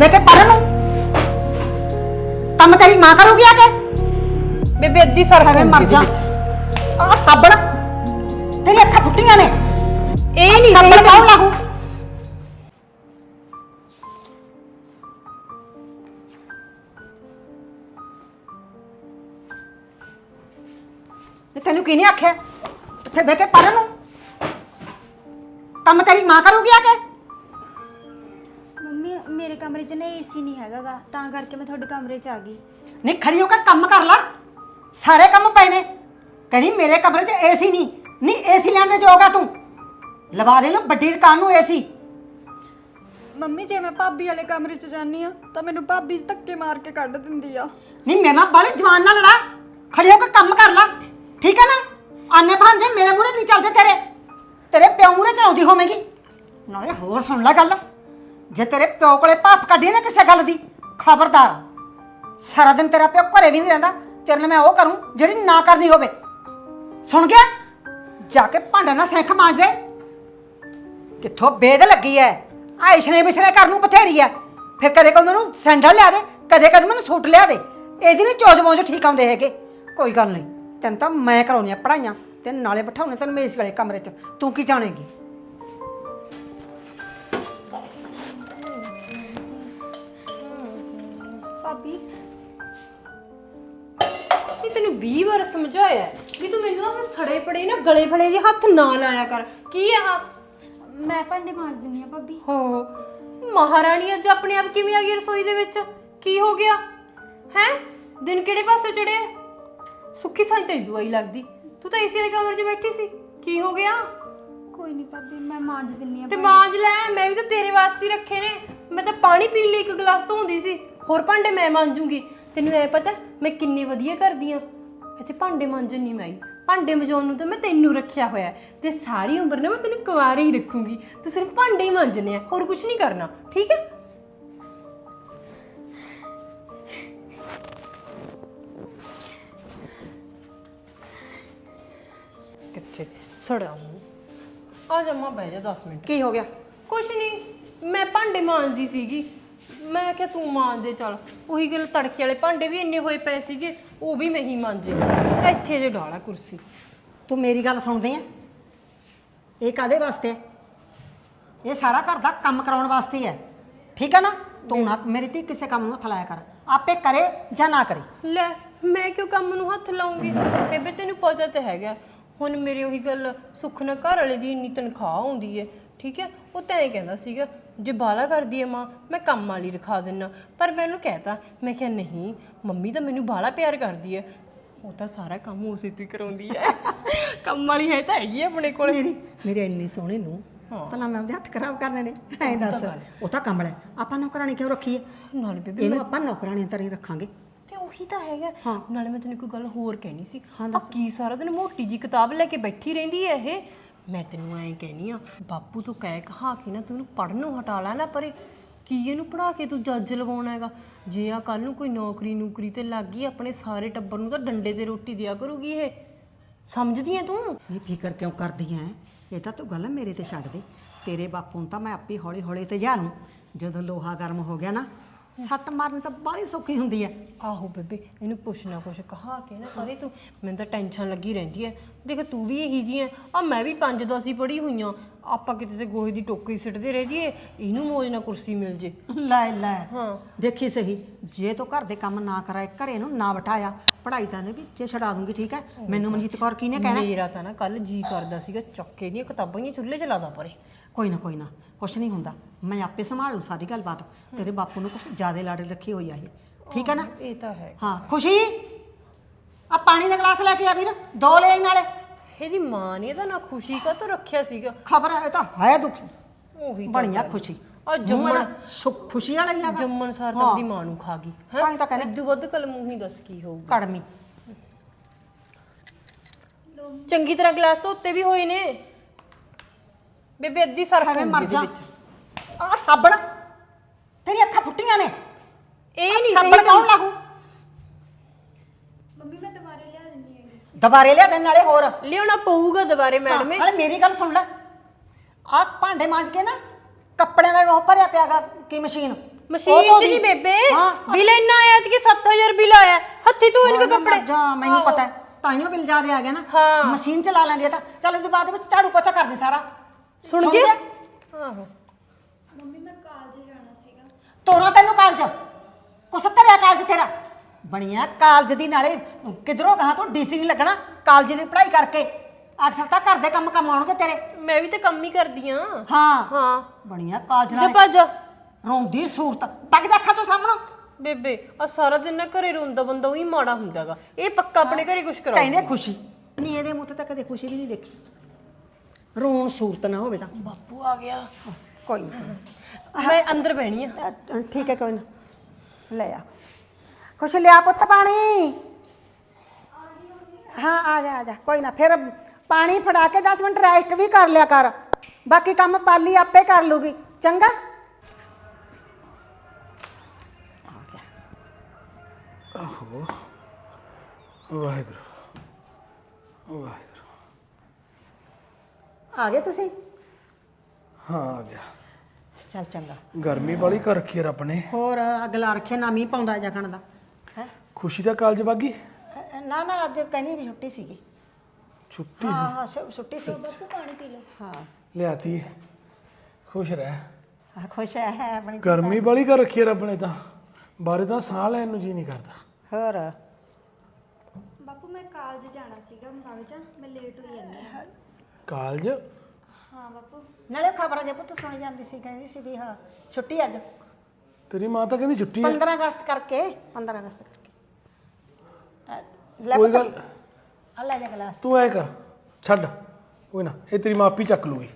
ਬਹਿ ਕੇ ਪੜਨ ਨੂੰ। ਕੰਮ ਤੇਰੀ ਮਾਂ ਕਰੂਗੀ ਆ ਕੇ? ਬੇਬੇ ਅੱਧੀ ਸਰ ਐਵੇਂ ਮਰ ਜਾ। ਆ ਸਾਬਣ। ਤੇਰੀ ਅੱਖਾਂ ਫੁੱਟੀਆਂ ਨੇ। ਇਹ ਨਹੀਂ ਸਾਬਣ ਕੌਣ ਲਾਹੂ ਤੈਨੂੰ ਕੀ ਨਹੀਂ ਆਖਿਆ? ਇੱਥੇ ਬਹਿ ਕੇ ਪੜਨ ਨੂੰ। ਕੰਮ ਤੇਰੀ ਮਾਂ ਕਰੂਗੀ ਆ ਕੇ? ਮੇਰੇ ਕਮਰੇ 'ਚ ਨਾ ਏਸੀ ਨਹੀਂ ਹੈਗਾਗਾ ਤਾਂ ਕਰਕੇ ਮੈਂ ਤੁਹਾਡੇ ਕਮਰੇ 'ਚ ਆ ਗਈ। ਨਹੀਂ ਖੜੀ ਹੋ ਕੇ ਕੰਮ ਕਰ ਲੈ। ਸਾਰੇ ਕੰਮ ਪਏ ਨੇ। ਕਹਿੰਦੀ ਮੇਰੇ ਕਮਰੇ 'ਚ ਏਸੀ ਨਹੀਂ। ਨਹੀਂ ਏਸੀ ਲੈਣ ਦੇ ਜੋਗਾ ਤੂੰ। ਲਵਾ ਦੇ ਨੂੰ ਵੱਡੀ ਦੁਕਾਨ ਨੂੰ ਏਸੀ। ਮੰਮੀ ਜੇ ਮੈਂ ਭਾਬੀ ਵਾਲੇ ਕਮਰੇ 'ਚ ਜਾਨੀ ਆ ਤਾਂ ਮੈਨੂੰ ਭਾਬੀ ਧੱਕੇ ਮਾਰ ਕੇ ਕੱਢ ਦਿੰਦੀ ਆ। ਨਹੀਂ ਮੇਰੇ ਨਾਲ ਬਾਲੀ ਜਵਾਨ ਨਾਲ ਲੜਾ। ਖੜੀ ਹੋ ਕੇ ਕੰਮ ਕਰ ਲੈ। ਠੀਕ ਹੈ ਨਾ? ਆਨੇ ਭਾਂਜੇ ਮੇਰੇ ਮੂਹਰੇ ਨਹੀਂ ਚੱਲਦੇ ਤੇਰੇ। ਤੇਰੇ ਪਿਓ ਮੂਹਰੇ ਚਲਾਉਂਦੀ ਹੋਵੇਂਗੀ। ਨਾਲੇ ਹੋਰ ਸੁਣ ਲੈ ਗੱਲ। ਜੇ ਤੇਰੇ ਪਿਓ ਕੋਲੇ ਭਾਫ ਕੱਢੀ ਨਾ ਕਿਸੇ ਗੱਲ ਦੀ, ਖਬਰਦਾਰ। ਸਾਰਾ ਦਿਨ ਤੇਰਾ ਪਿਓ ਘਰੇ ਵੀ ਨਹੀਂ ਰਹਿੰਦਾ, ਤੇਰੇ ਨਾਲ ਮੈਂ ਉਹ ਕਰੂੰ ਜਿਹੜੀ ਨਾ ਕਰਨੀ ਹੋਵੇ। ਸੁਣ ਗਿਆ? ਜਾ ਕੇ ਭਾਂਡਾ ਨਾ ਸੈਂਖ ਮਾਂਜ ਦੇ। ਕਿੱਥੋਂ ਬੇਦ ਲੱਗੀ ਐ? ਆਇਸ਼ਨੇ ਬਿਸਨੇ ਕਰਨ ਨੂੰ ਬਥੇਰੀ ਐ। ਫਿਰ ਕਦੇ ਕੋਈ ਮੈਨੂੰ ਸੈਂਡਲ ਲਿਆ ਦੇ, ਕਦੇ ਕਦੇ ਮੈਨੂੰ ਸੂਟ ਲਿਆ ਦੇ। ਇਹਦੀ ਨਹੀਂ ਚੋਜ ਮੋਜ ਠੀਕ ਆਉਂਦੇ ਹੈਗੇ। ਕੋਈ ਗੱਲ ਨਹੀਂ, ਤੈਨੂੰ ਤਾਂ ਮੈਂ ਕਰਾਉਣੀ ਆ ਪੜਾਈਆਂ ਤੇ ਨਾਲੇ ਬਿਠਾਉਣੇ ਤੈਨੂੰ ਮੇਸ ਵਾਲੇ ਕਮਰੇ 'ਚ। ਤੂੰ ਕੀ ਜਾਣੇਗੀ? ਇਹ ਤੈਨੂੰ 20 ਵਾਰ ਸਮਝਾਇਆ ਹੈ ਵੀ ਤੂੰ ਮੈਨੂੰ ਹੁਣ ਫੜੇ ਫੜੇ ਨਾ ਗਲੇ ਫੜੇ ਜੇ ਹੱਥ ਨਾ ਲਾਇਆ ਕਰ। ਕੀ ਆ ਮੈਂ ਭਾਂਡੇ ਮਾਂਜ ਦਿੰਦੀ ਆ ਭਾਬੀ। ਹੋ ਮਹਾਰਾਣੀ ਅੱਜ ਆਪਣੇ ਆਪ ਕਿਵੇਂ ਆ ਗਈ ਰਸੋਈ ਦੇ ਵਿੱਚ? ਕੀ ਹੋ ਗਿਆ? ਹੈ? ਦਿਨ ਕਿਹੜੇ ਪਾਸੇ ਚੜਿਆ ਸੁੱਖੀ ਸਾਂ ਤੇਰੀ ਦਵਾਈ ਲੱਗਦੀ। ਤੂੰ ਤਾਂ ਏਸੀ ਵਾਲੇ ਕਮਰੇ 'ਚ ਬੈਠੀ ਸੀ। ਕੀ ਹੋ ਗਿਆ? ਕੋਈ ਨਹੀਂ ਭਾਬੀ ਮੈਂ ਮਾਂਜ ਦਿੰਦੀ ਆ ਤੇ ਮਾਂਜ ਲੈ ਮੈਂ ਵੀ ਤਾਂ ਤੇਰੇ ਵਾਸਤੇ ਹੀ ਰੱਖੇ ਨੇ। ਮੈਂ ਤਾਂ ਪਾਣੀ ਪੀਣ ਲਈ ਇੱਕ ਗਲਾਸ ਧੋਂਦੀ ਸੀ। ਹੋਰ ਭਾਂਡੇ ਮੈਂ ਮਾਂਜੂਗੀ। ਤੈਨੂੰ ਐ ਪਤਾ ਮੈਂ ਕਿੰਨੀ ਵਧੀਆ ਕਰਦੀ ਆ। ਇੱਥੇ ਭਾਂਡੇ ਮਾਂਜਣ ਨਹੀਂ ਮੈਂ ਆਈ। ਭਾਂਡੇ ਮਜਾਉਣ ਨੂੰ ਤਾਂ ਮੈਂ ਤੈਨੂੰ ਰੱਖਿਆ ਹੋਇਆ ਹੈ। ਤੇ ਸਾਰੀ ਉਮਰ ਨਾ ਮੈਂ ਤੈਨੂੰ ਕੁਵਾਰੇ ਹੀ ਰੱਖੂੰਗੀ। ਤੇ ਸਿਰਫ ਭਾਂਡੇ ਹੀ ਮਾਂਜਣੇ ਆ ਹੋਰ ਕੁਝ ਨਹੀਂ ਕਰਨਾ ਠੀਕ ਹੈ? ਕਿੱਥੇ? ਸੜਾ ਆ ਜਾ ਮਾਂ ਬਹਿ ਜਾ 10 ਮਿੰਟ। ਕੀ ਹੋ ਗਿਆ? ਕੁਛ ਨਹੀਂ ਮੈਂ ਭਾਂਡੇ ਮਾਂਜਦੀ ਸੀਗੀ। ਮੈਂ ਕਿਹਾ ਤੂੰ ਮਾਂਜ ਦੇ ਚੱਲ। ਉਹੀ ਗੱਲ ਤੜਕੇ ਵਾਲੇ ਭਾਂਡੇ ਵੀ ਇੰਨੇ ਹੋਏ ਪਏ ਸੀਗੇ ਉਹ ਵੀ ਮੈਂ ਹੀ ਮਾਂਜੇ। ਇੱਥੇ ਜੇ ਡਾਲਾ ਕੁਰਸੀ। ਤੂੰ ਮੇਰੀ ਗੱਲ ਸੁਣਦੇ ਆ? ਇਹ ਕਾਦੇ ਵਾਸਤੇ? ਹੈ? ਇਹ ਸਾਰਾ ਘਰ ਦਾ ਕੰਮ ਕਰਾਉਣ ਵਾਸਤੇ ਹੀ ਹੈ। ਠੀਕ ਹੈ ਨਾ? ਤੂੰ ਨਾ ਮੇਰੀ ਧੀ ਕਿਸੇ ਕੰਮ ਨੂੰ ਹੱਥ ਲਾਇਆ ਕਰ। ਆਪੇ ਕਰੇ ਜਾਂ ਨਾ ਕਰੇ। ਲੈ ਮੈਂ ਕਿਉਂ ਕੰਮ ਨੂੰ ਹੱਥ ਲਾਉਂਗੀ? ਬੇਬੇ ਤੈਨੂੰ ਪਤਾ ਤਾਂ ਹੈਗਾ। ਹੁਣ ਮੇਰੇ ਉਹੀ ਗੱਲ ਸੁੱਖ ਨਾਲ ਘਰ ਵਾਲੇ ਦੀ ਇੰਨੀ ਤਨਖਾਹ ਆਉਂਦੀ ਹੈ। ਠੀਕ ਹੈ? ਉਹ ਤਾਂ ਇਹ ਕਹਿੰਦਾ ਸੀਗਾ ਜੇ ਬਾਲਾ ਕਰਦੀ ਹੈ ਮਾਂ ਮੈਂ ਕੰਮ ਵਾਲੀ ਰਖਾ ਦਿੰਨਾ। ਪਰ ਮੈਂ ਉਹਨੂੰ ਕਹਿਤਾ ਮੈਂ ਕਿਹਾ ਨਹੀਂ ਮੰਮੀ ਤਾਂ ਮੈਨੂੰ ਬਾਲਾ ਪਿਆਰ ਕਰਦੀ ਹੈ ਉਹ ਤਾਂ ਸਾਰਾ ਕੰਮ ਉਸੇ ਤੋਂ ਕਰਾਉਂਦੀ ਹੈ ਕੰਮ ਵਾਲੀ ਹੈ ਤਾਂ ਹੈਗੀ ਹੈ ਆਪਣੇ ਕੋਲ। ਮੇਰੀ ਮੇਰੇ ਇੰਨੀ ਸੋਹਣੇ ਨੂੰ ਭਲਾ ਮੈਂ ਉਹਦੇ ਹੱਥ ਖਰਾਬ ਕਰਨੇ ਨੇ ਐਂ ਦੱਸ। ਉਹ ਤਾਂ ਕਮਲ ਹੈ। ਆਪਾਂ ਨੌਕਰਾਣੀ ਕਿਉਂ ਰੱਖੀ ਹੈ ਨਾਲੇ ਬੇਬੇ ਇਹਨੂੰ ਆਪਾਂ ਨੌਕਰਾਣੀ ਤਰ੍ਹਾਂ ਹੀ ਰੱਖਾਂਗੇ। ਤੇ ਉਹੀ ਤਾਂ ਹੈਗਾ। ਨਾਲੇ ਮੈਂ ਤੈਨੂੰ ਇੱਕ ਗੱਲ ਹੋਰ ਕਹਿਣੀ ਸੀ। ਆ ਕੀ ਸਾਰਾ ਦਿਨ ਮੋਟੀ ਜੀ ਕਿਤਾਬ ਲੈ ਕੇ ਬੈਠੀ ਰਹਿੰਦੀ ਹੈ ਇਹ? ਮੈਂ ਤੈਨੂੰ ਐਂ ਕਹਿਣੀ ਆ, ਬਾਪੂ ਤੋਂ ਕਹਿ ਕਹਾ ਕੇ ਨਾ ਤੂੰ ਇਹਨੂੰ ਪੜ੍ਹਨ ਹਟਾ ਲੈ ਨਾ ਪਰੇ। ਕੀ ਇਹਨੂੰ ਪੜਾ ਕੇ ਤੂੰ ਜੱਜ ਲਵਾਉਣਾ ਹੈਗਾ? ਜੇ ਆ ਕੱਲ ਨੂੰ ਕੋਈ ਨੌਕਰੀ ਨੂਕਰੀ ਤੇ ਲੱਗ ਗਈ, ਆਪਣੇ ਸਾਰੇ ਟੱਬਰ ਨੂੰ ਤਾਂ ਡੰਡੇ ਤੇ ਰੋਟੀ ਦਿਆ ਕਰੂਗੀ ਇਹ। ਸਮਝਦੀ ਐ ਤੂੰ? ਇਹ ਫਿਕਰ ਕਿਉਂ ਕਰਦੀ ਐ? ਇਹ ਤਾਂ ਤੂੰ ਗੱਲ ਮੇਰੇ ਤੇ ਛੱਡ ਦੇ। ਤੇਰੇ ਬਾਪੂ ਨੂੰ ਤਾਂ ਮੈਂ ਆਪੇ ਹੌਲੀ ਹੌਲੀ ਤੇ ਜਾ ਲੂੰ ਜਦੋਂ ਲੋਹਾ ਗਰਮ ਹੋ ਗਿਆ ਨਾ ਸੱਟ ਮਾਰਨੀ ਤਾਂ ਬਾਹਲੀ ਸੌਖੀ ਹੁੰਦੀ ਐ ਆਹੋ ਬੇਬੇ ਇਹਨੂੰ ਪੁੱਛ ਨਾ ਕੁਛ ਕਹਾ ਕੇ ਨਾ ਕਰੇ ਤੂੰ। ਮੈਨੂੰ ਤਾਂ ਟੈਨਸ਼ਨ ਲੱਗੀ ਰਹਿੰਦੀ ਐ ਦੇਖ ਤੂੰ ਵੀ ਇਹੀ ਜੀ ਐ ਆ ਮੈਂ ਵੀ ਪੰਜ ਦਸ ਹੀ ਪੜ੍ਹੀ ਹੋਈਆਂ ਆਪਾਂ ਕਿਤੇ ਤੇ ਗੋਹੇ ਦੀ ਟੋਕਰੀ ਸਿੱਟਦੇ ਰਹਿ ਜੀਏ ਇਹਨੂੰ ਮੋਜ ਨਾਲ ਕੁਰਸੀ ਮਿਲ ਜੇ। ਲੈ ਲੈ। ਹਾਂ। ਦੇਖੀ ਸਹੀ ਜੇ ਤੂੰ ਘਰ ਦੇ ਕੰਮ ਨਾ ਕਰਾਏ ਘਰੇ ਨੂੰ ਨਾ ਬਿਠਾਇਆ ਪੜ੍ਹਾਈ ਤਾਂ ਨੇ ਵਿੱਚ ਛਡਾ ਦੂੰਗੀ ਠੀਕ ਐ ਮੈਨੂੰ ਮਨਜੀਤ ਕੌਰ ਕੀ ਨੇ ਕਹਿਣਾ? ਮੇਰਾ ਤਾਂ ਨਾ ਕੱਲ ਜੀ ਕਰਦਾ ਸੀਗਾ ਚੱਕੇ ਦੀਆਂ ਕਿਤਾਬਾਂ ਹੀ ਚੁੱਲ੍ਹੇ 'ਚ ਲਾ ਦਾਂ ਪਰੇ। ਕੋਈ ਨਾ ਕੋਈ ਨਾ। ਕੁਛ ਨਹੀਂ ਹੁੰਦਾ। ਮੈਂ ਆਪੇ ਸੰਭਾਲ ਲੂ ਸਾਰੀ ਗੱਲਬਾਤ। ਤੇਰੇ ਬਾਪੂ ਨੂੰ ਕੁਛ ਜ਼ਿਆਦਾ ਲਾੜੇ ਰੱਖੀ ਹੋਈ ਆ ਇਹ। ਠੀਕ ਹੈ ਨਾ? ਇਹ ਤਾਂ ਹੈ। ਹਾਂ ਖੁਸ਼ੀ? ਆ ਪਾਣੀ ਦਾ ਗਲਾਸ ਲੈ ਕੇ ਆ ਵੀਰ। ਦੋ ਲੈ ਆਈ ਨਾਲੇ। ਇਹਦੀ ਮਾਂ ਨੇ ਤਾਂ ਨਾ ਖੁਸ਼ੀ ਕਾ ਤਾਂ ਰੱਖਿਆ ਸੀਗਾ? ਖਬਰ ਹੈ ਇਹ ਤਾਂ ਹੈ ਦੁਖੀ। ਉਹੀ ਤਾਂ ਬਣੀਆਂ ਗੱਲ। ਖੁਸ਼ੀ। ਆ ਜੰਮਣ ਇਹਦਾ ਸੁ- ਖੁਸ਼ੀ ਵਾਲਾ ਹੀ ਆ ਜੰਮਣ ਸਾਰ ਤਾਂ ਹਾਂ। ਆਪਣੀ ਮਾਂ ਨੂੰ ਖਾ ਗਈ। ਹੈ? ਤਾਂ ਹੀ ਤਾਂ ਕਹਿੰਦੇ। ਇਦੋਂ ਵੱਧ ਕਲ ਮੂੰਹ ਹੀ ਦੱਸ ਕੀ ਹੋਊ ਕੜਮੀ। ਚੰਗੀ ਤਰ੍ਹਾਂ ਗਲਾਸ ਤੋਂ ਉੱਤੇ ਵੀ ਹੋਏ ਨੇ। ਬੇਬੇ ਅੱਧੀ ਸਰਫ ਐਵੇਂ ਹੁੰਦੀ ਮਰ ਇਹਦੇ ਜਾ। ਵਿੱਚ। ਆ ਸਾਬਣ। ਤੇਰੀ ਅੱਖਾਂ ਫੁੱਟੀਆਂ ਨੇ। ਇਹ ਨਹੀਂ ਸਾਬਣ ਕੌਣ ਲਾਹੂ? ਮੰਮੀ ਮੈਂ ਦੁਬਾਰੇ ਲਿਆ ਦਿੰਦੀ ਹੈਗੀ। ਦੁਬਾਰੇ ਲਿਆ ਦੇ ਨਾਲੇ ਹੋਰ। ਲਿਆਉਣਾ ਪਊਗਾ ਦੁਬਾਰੇ ਮੈਡਮ। ਨਾਲੇ ਮੇਰੀ ਗੱਲ ਸੁਣ ਲੈ। ਆ ਭਾਂਡੇ ਮਾਂਜ ਕੇ ਨਾ ਕੱਪੜਿਆਂ ਦਾ ਉਹ ਭਰਿਆ ਪਿਆਗਾ ਕੀ ਮਸ਼ੀਨ? ਮਸ਼ੀਨ 'ਚ ਨਹੀਂ ਬੇਬੇ। ਬਿੱਲ ਇੰਨਾ ਆਇਆ ਕਿ 7000 ਬਿੱਲ ਆਇਆ। ਹੱਥੀ ਤੂੰ ਇਨਕੇ ਕੱਪੜੇ। ਜਾ ਮੈਨੂੰ ਪਤਾ ਹੈ। ਤਾਈਓ ਬਿੱਲ ਜ਼ਿਆਦੇ ਆ ਗਿਆ ਨਾ। ਹਾਂ। ਮਸ਼ੀਨ ਚਲਾ ਲੈਂਦੀ ਆ ਤਾਂ। ਚੱਲ ਇਹਦੇ ਬਾਅਦ ਵਿੱਚ ਝਾੜੂ ਪੋਚਾ ਕਰਦੇ ਸਾਰਾ। ਸੁਣ ਗਿਆ ਗਿਆ? ਆਹੋ। ਮੰਮੀ ਮੈਂ ਕਾਲਜ ਜਾਣਾ ਸੀਗਾ। ਤੋਰਾ ਤੈਨੂੰ ਕਾਲਜ। ਕੁਛ ਤੇਰਾ ਕਾਲਜ ਤੇਰਾ? ਬਣੀਆਂ ਕਾਲਜ ਦੀ ਨਾਲੇ ਕਿਧਰੋਂ ਕਹਾ ਤੂੰ ਡੀਸੀ ਨਹੀਂ ਲੱਗਣਾ ਕਾਲਜ ਦੀ ਪੜ੍ਹਾਈ ਕਰਕੇ। ਅਕਸਰ ਤਾਂ ਘਰ ਦੇ ਕੰਮ ਕੰਮ ਆਉਣਗੇ ਤੇਰੇ। ਮੈਂ ਵੀ ਤਾਂ ਕੰਮ ਹੀ ਕਰਦੀ ਆ। ਹਾਂ। ਹਾਂ। ਬਣੀਆਂ ਕਾਲਜ ਜੇ ਨਾਲ। ਭੱਜ ਰੋਂਦੀ ਸੂਰਤ। ਟੱਕ ਦੇਖਾ ਤੂੰ ਸਾਹਮਣੋਂ। ਬੇਬੇ ਆ ਸਾਰਾ ਦਿਨ ਨਾ ਘਰੇ ਰੋਂਦਾ ਬੰਦਾ ਉਹੀ ਮਾੜਾ ਹੁੰਦਾਗਾ। ਇਹ ਪੱਕਾ ਆਪਣੇ ਘਰੇ ਕੁਛ ਕਰਾਓ ਕਹਿੰਦੇ ਖੁਸ਼ੀ। ਨਹੀਂ ਇਹਦੇ ਮੂੰਹ ਤੇ ਤਾਂ ਕਦੇ ਖੁਸ਼ੀ ਵੀ ਨਹੀਂ ਦੇਖੀ। ਰੋਣ ਸੂਰਤ ਨਾ ਹੋਵੇ ਤਾਂ। ਬਾਪੂ ਆ ਗਿਆ। ਕੋਈ ਨਹੀਂ ਮੈਂ ਅੰਦਰ ਬਹਿਣੀ ਆ। ਅ, ਠੀਕ ਹੈ ਕੋਈ ਨਾ। ਲੈ ਆ। ਕੁਛ ਲਿਆ ਪੁੱਤ ਪਾਣੀ। ਹਾਂ ਆ ਜਾ ਆ ਜਾ। ਕੋਈ ਨਾ ਫਿਰ ਪਾਣੀ ਫੜਾ ਕੇ 10 ਮਿੰਟ ਰੈਸਟ ਵੀ ਕਰ ਲਿਆ ਕਰ। ਬਾਕੀ ਕੰਮ ਪਾਲੀ ਆਪੇ ਕਰ ਲੂਗੀ। ਚੰਗਾ? ਆ ਗਿਆ। ਵਾਹਿਗੁਰੂ। ਵਾਹਿਗੁਰੂ। ਆ ਗਏ ਤੁਸੀਂ? ਹਾਂ ਆ ਗਿਆ। ਚੱਲ ਚੰਗਾ। ਗਰਮੀ ਵਾਲੀ ਕਰ ਰੱਖੀ ਹੈ ਰੱਬ ਨੇ। ਹੋਰ ਅਗਲਾ ਰੱਖੇ ਨਾ ਮੀਂਹ ਪਾਉਂਦਾ ਜਗਣ ਦਾ ਹੈ? ਖੁਸ਼ੀ ਦਾ ਕਾਲਜ ਬਾਗੀ ਨਾ ਨਾ ਅੱਜ ਕਹਿੰਦੀ ਵੀ ਛੁੱਟੀ ਸੀਗੀ। ਛੁੱਟੀ? ਹਾਂ ਹਾਂ ਛੁ- ਛੁੱਟੀ ਸੀ। ਬਾਪੂ ਪਾਣੀ ਪੀ ਲਓ। ਹਾਂ। ਲਿਆਤੀ। ਹੈ। ਖੁਸ਼ ਰਹਿ। ਆ ਖੁਸ਼ ਹੈ ਹੈ ਆਪਣੀ ਗਰਮੀ ਵਾਲੀ ਕਰ ਰੱਖੀ ਹੈ ਰੱਬ ਨੇ ਤਾਂ। ਬਾਰੇ ਤਾਂ ਸਾਹ ਲੈਣ ਨੂੰ ਜੀ ਨਹੀਂ ਕਰਦਾ। ਹੋਰ? ਬਾਪੂ ਮੈਂ ਕਾਲਜ ਜਾਣਾ ਸੀਗਾ ਮਗ ਜਾ ਮੈਂ ਲੇਟ ਹੋਈ ਜਾਂਦੀ ਹਾਂ ਕਾਲਜ? ਹਾਂ ਬਾਪੂ। ਨਾਲੇ ਖਬਰਾਂ ਜੇ ਪੁੱਤ ਸੁਣੀ ਜਾਂਦੀ ਸੀ ਕਹਿੰਦੀ ਸੀ ਵੀ ਹਾਂ ਛੁੱਟੀ ਅੱਜ। ਤੇਰੀ ਮਾਂ ਤਾਂ ਕਹਿੰਦੀ ਛੁੱਟੀ ਹੈ? 15 ਅਗਸਤ ਕਰਕੇ 15 ਅਗਸਤ ਕਰਕੇ। ਲੈ ਕੋਈ ਪੁੱਤ। ਗੱਲ ਆ ਲੈ ਜਾ ਗਲਾਸ ਤੂੰ ਐ ਕਰ ਛੱਡ। ਕੋਈ ਨਾ ਇਹ ਤੇਰੀ ਮਾਂ ਆਪੀ ਚੱਕ ਲੂਗੀ।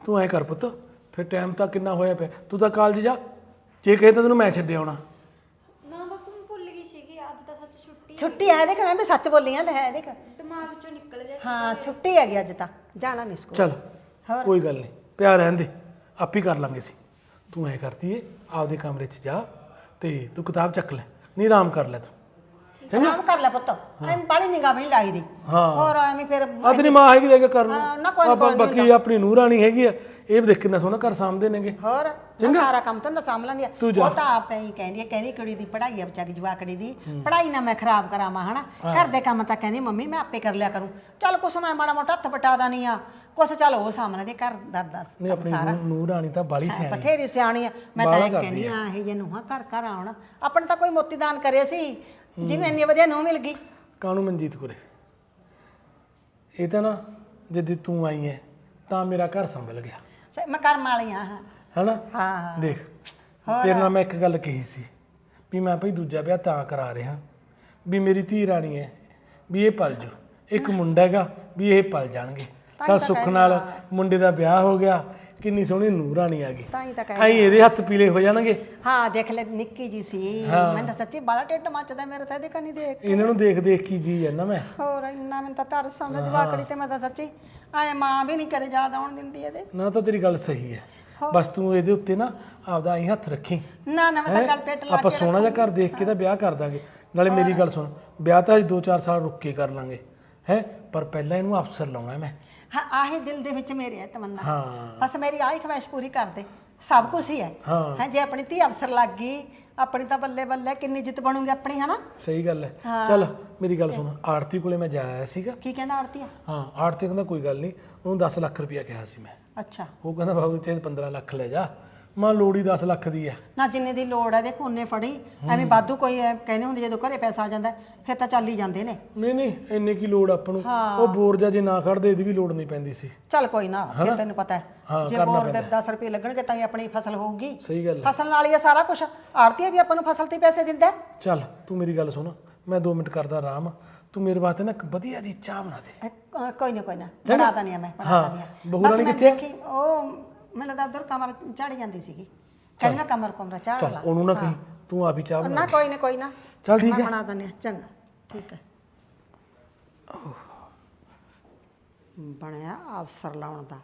ਤੂੰ ਐ ਕਰ ਪੁੱਤ ਫਿਰ ਟਾਈਮ ਤਾਂ ਕਿੰਨਾ ਹੋਇਆ ਪਿਆ। ਤੂੰ ਤਾਂ ਕਾਲਜ ਜਾ। ਜੇ ਕਹੇ ਤਾਂ ਤੈਨੂੰ ਮੈਂ ਛੱਡਿਆ ਆਉਣਾ ਨਾ ਬਾਪੂ ਮੈਂ ਭੁੱਲ ਗਈ ਸੀਗੀ ਅੱਜ ਤਾਂ ਸੱਚ ਛੁੱਟੀ ਛੁੱਟੀ ਹੈ ਦੇਖ ਮੈਂ ਵੀ ਸੱਚ ਬੋਲੀ ਆ ਲੈ ਦੇਖ। ਦਿਮਾਗ ਚੋਂ ਨਿਕਲ ਗਿਆ ਹਾਂ ਛੁੱਟੀ ਹੈਗੀ ਅੱਜ ਤਾਂ। ਜਾਣਾ ਨਹੀਂ ਸਕੂਲ ਚੱਲ ਹੋਰ? ਕੋਈ ਗੱਲ ਨਹੀਂ ਪਿਆ ਰਹਿਣ ਦੇ। ਆਪੀ ਕਰ ਲਾਂਗੇ ਸੀ ਤੂੰ ਐ ਕਰਦੀ ਏ ਆਪਦੇ ਕਮਰੇ 'ਚ ਜਾ ਤੇ ਤੂੰ ਕਿਤਾਬ ਚੱਕ ਲੈ। ਨਹੀਂ ਆਰਾਮ ਕਰ ਲੈ ਤੂੰ। ਆਰਾਮ ਕਰ ਲੈ ਪੁੱਤ। ਐਂ ਬਾਲੀ ਨਿਗਾਹ ਵੀ ਨਹੀਂ ਲਾਈ ਦੀ ਹਾਂ। ਹੋਰ ਐਵੇਂ ਫਿਰ ਆ ਤੇਰੀ ਮਾਂ ਹੈਗੀ ਕਰ ਹਾਂ, ਨਾ ਕੋਈ ਲੂ ਨੀ, ਕੋਈ ਨੀ ਬਾਕੀ ਆਪਣੀ ਨੂਰਾਨੀ ਹੈਗੀ ਆ। ਇਹ ਵੀ ਦੇਖ ਕਿੰਨਾ ਸੋਹਣਾ ਘਰ ਸਾਂਭਦੇ ਨੇਗੇ। ਹੋਰ ਨਾ ਸਾਰਾ ਕੰਮ ਤਾਂ ਸਾਂਭ ਲੈਂਦੀ ਆ ਤੂੰ ਜਾ। ਉਹ ਤਾਂ ਆਪੇ ਹੀ ਕਹਿੰਦੀ ਆ ਕਹਿੰਦੀ ਕੁੜੀ ਦੀ ਪੜ੍ਹਾਈ ਆ ਵਿਚਾਰੀ ਜਵਾਕੜੀ ਦੀ। ਪੜ੍ਹਾਈ ਨਾ ਮੈਂ ਖਰਾਬ ਕਰਾਵਾਂ ਹਨਾ? ਘਰ ਦੇ ਕੰਮ ਤਾਂ ਕਹਿੰਦੀ ਮੰਮੀ ਮੈਂ ਆਪੇ ਕਰ ਲਿਆ ਕਰੂੰ। ਚੱਲ ਕੁਛ ਮੈਂ ਮਾੜਾ ਮੋਟਾ ਹੱਥ ਬਟਾ ਨਹੀਂ ਆ। ਕੁਛ ਚੱਲ ਉਹ ਸਾਂਭ ਲੈਂਦੀ ਘਰ ਦਾ ਦੱਸ ਨਹੀਂ ਆਪਣੀ ਨੂਰਾਨੀ ਤਾਂ ਬਾਲੀ ਸਿਆਣੀ। ਬਥੇਰੀ ਸਿਆਣੀ ਆ। ਮੈਂ ਤਾਂ ਇਹ ਕਹਿੰਦੀ ਆ। ਇਹ ਜੇ ਨੂੰਹਾਂ ਘਰ ਘਰ ਆਉਣ। ਆਪਣੇ ਤਾਂ ਕੋਈ ਮੋਤੀ ਦਾਨ ਕਰੇ ਸੀ ਜਿਹਨੂੰ ਇੰਨੀ ਵਧੀਆ ਨੂੰਹ ਮਿਲ ਗਈ। ਕਾਨੂੰ ਮਨਜੀਤ ਕੁਰੇ ਇਹ ਤਾਂ ਨਾ ਜਦ ਤੂੰ ਆਈ ਹੈ ਤਾਂ ਮੇਰਾ ਘਰ ਸੰਭਲ ਗਿਆ। ਸ- ਮੈਂ ਕਰਮ ਵਾਲੀ ਹਾਂ। ਹੈਨਾ? ਹਾਂ। ਦੇਖ ਤੇਰੇ ਨਾਲ ਮੈਂ ਇੱਕ ਗੱਲ ਕਹੀ ਸੀ ਵੀ ਮੈਂ ਭਈ ਦੂਜਾ ਵਿਆਹ ਤਾਂ ਕਰਾ ਰਿਹਾ। ਵੀ ਮੇਰੀ ਧੀ ਰਾਣੀ ਹੈ ਵੀ ਇਹ ਪਲ ਜੂ। ਇੱਕ ਮੁੰਡਾ ਹੈਗਾ ਵੀ ਇਹ ਪਲ ਜਾਣਗੇ। ਤਾਂ ਸੁੱਖ ਨਾਲ ਮੁੰਡੇ ਦਾ ਵਿਆਹ ਹੋ ਗਿਆ ਕਿੰਨੀ ਸੋਹਣੀ ਨੂੰਹ ਰਾਣੀ ਆ ਗਈ। ਤਾਂ ਹੀ ਤਾਂ ਐਂ ਇਹਦੇ ਹੱਥ ਪੀਲੇ ਹੋ ਜਾਣਗੇ। ਹਾਂ ਦੇਖ ਲੈ ਨਿੱਕੀ ਜੀ ਸੀ। ਮੈਂ ਤਾਂ ਸੱਚੀ ਬਾਲਾ ਟਿੱਡ ਮੱਚਦਾ ਮੇਰੇ ਤਾਂ ਇਹਦੇ ਕੰਨੀ ਦੇਖ ਇਹਨਾਂ ਨੂੰ ਦੇਖ ਦੇਖ ਕੀ ਜੀ ਜਾਂਦਾ ਮੈਂ। ਹੋਰ ਇੰਨਾ ਮੈਨੂੰ ਤਾਂ ਤਰਸ ਆਉਂਦਾ ਜਵਾਕੜੀ ਤੇ ਮੈਂ ਤਾਂ ਸੱਚੀ ਐ ਮਾਂ ਵੀ ਨਹੀਂ ਕਦੇ ਯਾਦ ਆਉਣ ਦਿੰਦੀ ਇਹਦੇ। ਨਾ ਤਾਂ ਤੇਰੀ ਗੱਲ ਸਹੀ ਹੈ। ਬਸ ਤੂੰ ਇਹਦੇ ਉੱਤੇ ਨਾ ਆਪਦਾ ਐਂ ਹੱਥ ਰੱਖੀ। ਨਾ ਨਾ ਮੈਂ ਤਾਂ ਗੱਲ ਪੇਟ ਲਾ ਆਪਾਂ ਸੋਹਣਾ ਜਿਹਾ ਘਰ ਦੇਖ ਕੇ ਤਾਂ ਵਿਆਹ ਕਰ ਦਾਂਗੇ। ਨਾਲੇ ਮੇਰੀ ਗੱਲ ਸੁਣ ਵਿਆਹ ਤਾਂ ਅਜੇ 2-4 ਸਾਲ ਰੁੱਕ ਕੇ ਕਰ ਲਾਂਗੇ। ਹੈ ਪਰ ਪਹਿਲਾਂ ਇਹਨੂੰ ਅਫਸਰ ਲਾਉਣਾ ਮੈਂ। ਹਾਂ ਆਹੀ ਦਿਲ ਦੇ ਵਿੱਚ ਮੇਰੇ ਹੈ ਤਮੰਨਾ। ਹਾਂ। ਬਸ ਮੇਰੀ ਆਹੀ ਖਵਾਇਸ਼ ਪੂਰੀ ਕਰ ਦੇ। ਸਭ ਕੁਝ ਹੀ ਹੈ। ਹਾਂ। ਜੇ ਆਪਣੀ ਧੀ ਅਫਸਰ ਲੱਗ ਗਈ ਆਪਣੀ ਤਾਂ ਬੱਲੇ ਬੱਲੇ ਕਿੰਨੀ ਇੱਜ਼ਤ ਬਣੂਗੀ ਆਪਣੀ ਹਨਾ? ਸਹੀ ਗੱਲ ਹੈ। ਚੱਲ ਮੇਰੀ ਗੱਲ ਸੁਣ ਆਰਤੀ ਕੋਲੇ ਮੈਂ ਜਾ ਆਇਆ ਸੀਗਾ। ਕੀ ਕਹਿੰਦਾ ਆੜਤੀ ਆ? ਹਾਂ ਆਰਤੀ ਕਹਿੰਦਾ ਕੋਈ ਗੱਲ ਨਹੀਂ ਉਹਨੂੰ 10 ਲੱਖ ਰੁਪਇਆ ਕਿਹਾ ਸੀ ਮੈਂ। ਅੱਛਾ। ਉਹ ਕਹਿੰਦਾ ਬਾਬੂ ਤੇ 15 ਲੱਖ ਲੈ ਜਾ। ਮਾਂ ਲੋੜੀ 10 ਲੱਖ ਦੀ ਹੈ ਨਾ ਜਿੰਨੇ ਦੀ ਲੋੜ ਹੈ ਦੇਖੋ ਉਹਨੇ ਫੜੀ। ਐਵੇਂ ਬਾਦੂ ਕੋਈ ਐ ਕਹਿੰਦੇ ਹੁੰਦੇ ਜਦੋਂ ਘਰੇ ਪੈਸਾ ਆ ਜਾਂਦਾ ਹੈ, ਫਿਰ ਤਾਂ ਚੱਲ ਹੀ ਜਾਂਦੇ ਨੇ। ਨਹੀਂ ਨਹੀਂ ਇੰਨੇ ਕੀ ਲੋੜ ਆਪਾਂ ਨੂੰ? ਉਹ ਬੋਰ ਜਾ ਜੇ ਨਾ ਖੜਦੇ ਇਹਦੀ ਵੀ ਲੋੜ ਨਹੀਂ ਪੈਂਦੀ ਸੀ। ਚੱਲ ਕੋਈ ਨਾ ਫਿਰ ਤੈਨੂੰ ਪਤਾ ਹੈ। ਹਾਂ, ਜੇ ਕਰਨਾ ਬੋਰ ਦੇ 10 ਰੁਪਏ ਲੱਗਣਗੇ ਤਾਂ ਹੀ ਆਪਣੀ ਫਸਲ ਹੋਊਗੀ। ਸਹੀ ਗੱਲ ਹੈ ਫਸਲ ਨਾਲ ਹੀ ਹੈ ਸਾਰਾ ਕੁਝ ਆੜਤੀ ਵੀ ਆਪਾਂ ਨੂੰ ਫਸਲ ਤੇ ਹੀ ਪੈਸੇ ਦਿੰਦਾ ਹੈ। ਚੱਲ ਤੂੰ ਮੇਰੀ ਗੱਲ ਸੁਣ। ਮੈਂ 2 ਮਿੰਟ ਕਰਦਾ ਆਰਾਮ। ਤੂੰ ਮੇਰੇ ਵਾਸਤੇ ਨਾ ਇੱਕ ਵਧੀਆ ਜੀ ਚਾਹ ਬਣਾ ਦੇ। ਕ- ਕੋਈ ਨਾ ਕੋਈ ਨਾ। ਬਣਾ ਦਨੀ ਆ ਮੈਂ ਬਣਾ ਹਾਂ, ਦਨੀ ਆ। ਬਹੂ ਰਾਣੀ ਕਿੱਥੇ? ਉਹ ਮੈਨੂੰ ਲੱਗਦਾ ਉਧਰ ਕਮਰ ਝਾੜੀ ਜਾਂਦੀ ਸੀਗੀ। ਕਹਿੰਦੀ ਮੈਂ ਕਮਰ ਕਮਰਾ ਝਾੜ ਚੱਲ ਲਾ। ਉਹਨੂੰ ਨਾ ਕਹੀਂ ਤੂੰ ਆਪ ਹੀ ਚਾਹ ਬਣਾ ਨਾ ਕੋਈ ਨਾ ਕੋਈ ਨਾ। ਚੱਲ ਠੀਕ ਮੈਂ ਹੈ। ਬਣਾ ਦਨੀ ਆ ਚੰਗਾ। ਠੀਕ ਹੈ। ਬਣਿਆ ਅਫਸਰ ਲਾਉਣ ਦਾ।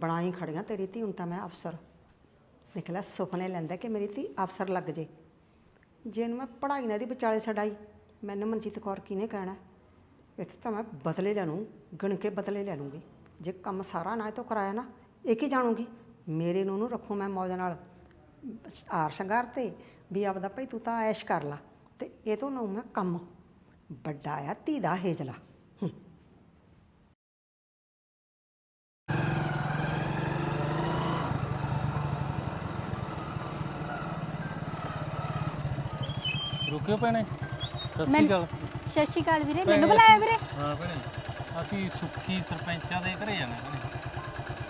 ਬਣਾਈ ਖੜੀਆਂ ਤੇਰੀ ਧੀ ਹੁਣ ਤਾਂ ਮੈਂ ਅਫਸਰ। ਨਿਕਲਿਆ ਸੁਪਨੇ ਲੈਂਦਾ ਕਿ ਮੇਰੀ ਧੀ ਅਫਸਰ ਲੱਗ ਜੇ। ਜੇ ਇਹਨੂੰ ਮੈਂ ਪੜ੍ਹਾਈ ਨਾ ਦੀ ਵਿਚਾਲੇ ਛਡਾਈ ਮੈਨੂੰ ਮਨਜੀਤ ਕੌਰ ਕਿਹਨੇ ਕਹਿਣਾ? ਇੱਥੇ ਤਾਂ ਮੈਂ ਬਦਲੇ ਲੈ ਲੂੰ ਗਿਣ ਕੇ ਬਦਲੇ ਲੈ ਲੂੰਗੀ ਜੇ ਕੰਮ ਸਾਰਾ ਨਾ ਇਹ ਤੋਂ ਕਰਾਇਆ ਨਾ ਇਹ ਕੀ ਜਾਣੂਗੀ ਮੇਰੇ ਨੂੰ ਨੂੰ ਰੱਖੂ ਮੈਂ ਮੌਜ ਨਾਲ। ਆਰ ਸ਼ਿੰਗਾਰ ਤੇ ਵੀ ਆਪਦਾ ਭਾਈ ਤੂੰ ਤਾਂ ਐਸ਼ ਕਰ ਲਾ। ਤੇ ਇਹ ਤੋਂ ਨਾ ਮੈਂ ਕੰਮ ਵੱਡਾ ਆ ਧੀ ਦਾ ਹੇਜਲਾ। ਰੁਕਿਓ ਭੈਣੇ ਸਤਿ ਸ਼੍ਰੀ ਅਕਾਲ। ਸਤਿ ਸ਼੍ਰੀ ਅਕਾਲ ਵੀਰੇ ਮੈਨੂੰ ਬੁਲਾਇਆ ਵੀਰੇ? ਹਾਂ ਭੈਣੇ ਅਸੀਂ ਸੁੱਖੀ ਸਰਪੰਚਾਂ ਦੇ ਘਰੇ ਜਾਣਾ ਭੈਣੇ।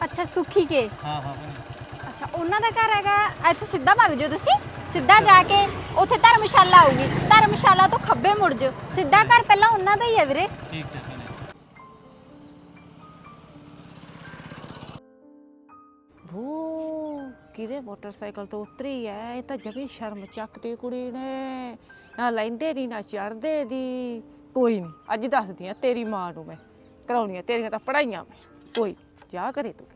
ਅੱਛਾ ਸੁਖੀ ਕੇ? ਹਾਂ ਹਾਂ ਭੈਣੇ ਅੱਛਾ ਉਹਨਾਂ ਦਾ ਘਰ ਹੈਗਾ ਇੱਥੋਂ ਸਿੱਧਾ ਭੱਜ ਜਾਓ ਤੁਸੀਂ। ਸਿੱਧਾ ਜਾ ਕੇ ਉੱਥੇ ਧਰਮਸ਼ਾਲਾ ਆਊਗੀ। ਧਰਮਸ਼ਾਲਾ ਤੋਂ ਖੱਬੇ ਮੁੜ ਜਾਓ। ਸਿੱਧਾ ਘਰ ਪਹਿਲਾਂ ਉਹਨਾਂ ਦਾ ਹੀ ਹੈ ਵੀਰੇ। ਠੀਕ ਹੈ ਭੈਣੇ ਭੂ ਕਿਹਦੇ ਮੋਟਰਸਾਈਕਲ ਤੋਂ ਉਤਰੀ ਐ? ਇਹ ਤਾਂ ਜਮੀ ਸ਼ਰਮ ਚੱਕਦੀ ਕੁੜੀ ਨੇ। ਨਾ ਲੈਂਦੇ ਦੀ ਨਾ ਚੜਦੇ ਦੀ। ਕੋਈ ਨਹੀਂ ਅੱਜ ਦੱਸਦੀ ਆ ਤੇਰੀ ਮਾਂ ਨੂੰ ਮੈਂ। ਕਰਾਉਣੀਆਂ ਤੇਰੀਆਂ ਤਾਂ ਪੜਾਈਆਂ ਮੈਂ। ਕੋਈ ਜਾ ਕਰੇ ਤੂੰ।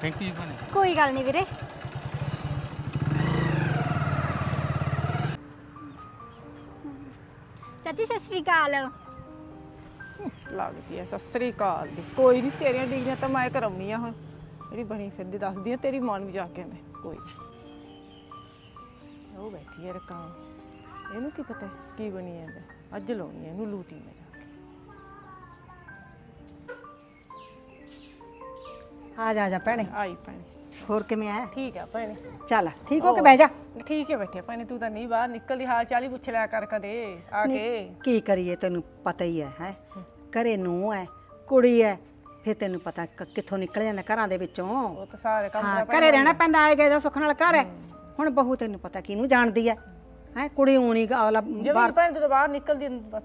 ਥੈਂਕ ਯੂ ਭੈਣੇ ਕੋਈ ਗੱਲ ਨਹੀਂ ਵੀਰੇ। ਚਾਚੀ ਸਤਿ ਸ਼੍ਰੀ ਅਕਾਲ। ਲੱਗਦੀ ਐ ਸਤਿ ਸ੍ਰੀ ਅਕਾਲ ਦੀ। ਕੋਈ ਨਹੀਂ ਤੇਰੀਆਂ ਡਿਗਰੀਆਂ ਤਾਂ ਮੈਂ ਕਰਾਉਣੀ ਆ ਹੁਣ। ਜਿਹੜੀ ਬਣੀ ਫਿਰਦੀ ਦੱਸਦੀ ਆ ਤੇਰੀ ਮਾਂ ਨੂੰ ਵੀ ਜਾ ਕੇ ਮੈਂ ਕੋਈ ਨੀ। ਉਹ ਬੈਠੀ ਐ ਰਕਾਂ ਇਹਨੂੰ ਕੀ ਪਤਾ ਕੀ ਬਣੀ ਜਾਂਦਾ ਅੱਜ ਲਾਉਣੀ ਐ ਇਹਨੂੰ ਲੂਟੀ ਮੈਂ ਆ ਜਾ ਆ ਜਾ ਭੈਣੇ। ਆਈ ਭੈਣੇ। ਹੋਰ ਕਿਵੇਂ ਆ ਠੀਕ ਆ ਭੈਣੇ। ਚੱਲ ਠੀਕ ਹੋ ਕੇ ਬਹਿ ਜਾ। ਠੀਕ ਹੈ ਬੈਠੇ ਭੈਣੇ ਤੂੰ ਤਾਂ ਨਹੀਂ ਬਾਹਰ ਨਿਕਲਦੀ ਹਾਲ ਚਾਲ ਹੀ ਪੁੱਛ ਲਿਆ ਕਰ ਕਦੇ ਆ ਕੇ। ਕੀ ਕਰੀਏ ਤੈਨੂੰ ਪਤਾ ਹੀ ਹੈ? ਹੈ। ਘਰੇ ਨੂੰ ਹੈ ਕੁੜੀ ਹੈ ਫਿਰ ਤੈਨੂੰ ਪਤਾ ਕ- ਕਿੱਥੋਂ ਨਿਕਲ ਜਾਂਦਾ ਘਰਾਂ ਦੇ ਵਿੱਚੋਂ। ਉਹ ਤਾਂ ਸਾਰੇ ਕੰਮ ਹਾਂ ਘਰੇ ਰਹਿਣਾ ਪੈਂਦਾ ਆਏ ਗਏ ਦਾ ਸੁੱਖ ਨਾਲ ਘਰ ਹੈ। ਹੁਣ ਬਹੂ ਤੈਨੂੰ ਪਤਾ ਕਿਹਨੂੰ ਜਾਣਦੀ ਹੈ ਹੈ? ਕੁੜੀ ਹੋਣੀ ਅਗਲਾ ਜਮੀਨ ਭੈਣ ਤੂੰ ਤਾਂ ਬਾਹਰ ਨਿਕਲਦੀ ਨੀ ਬਸ।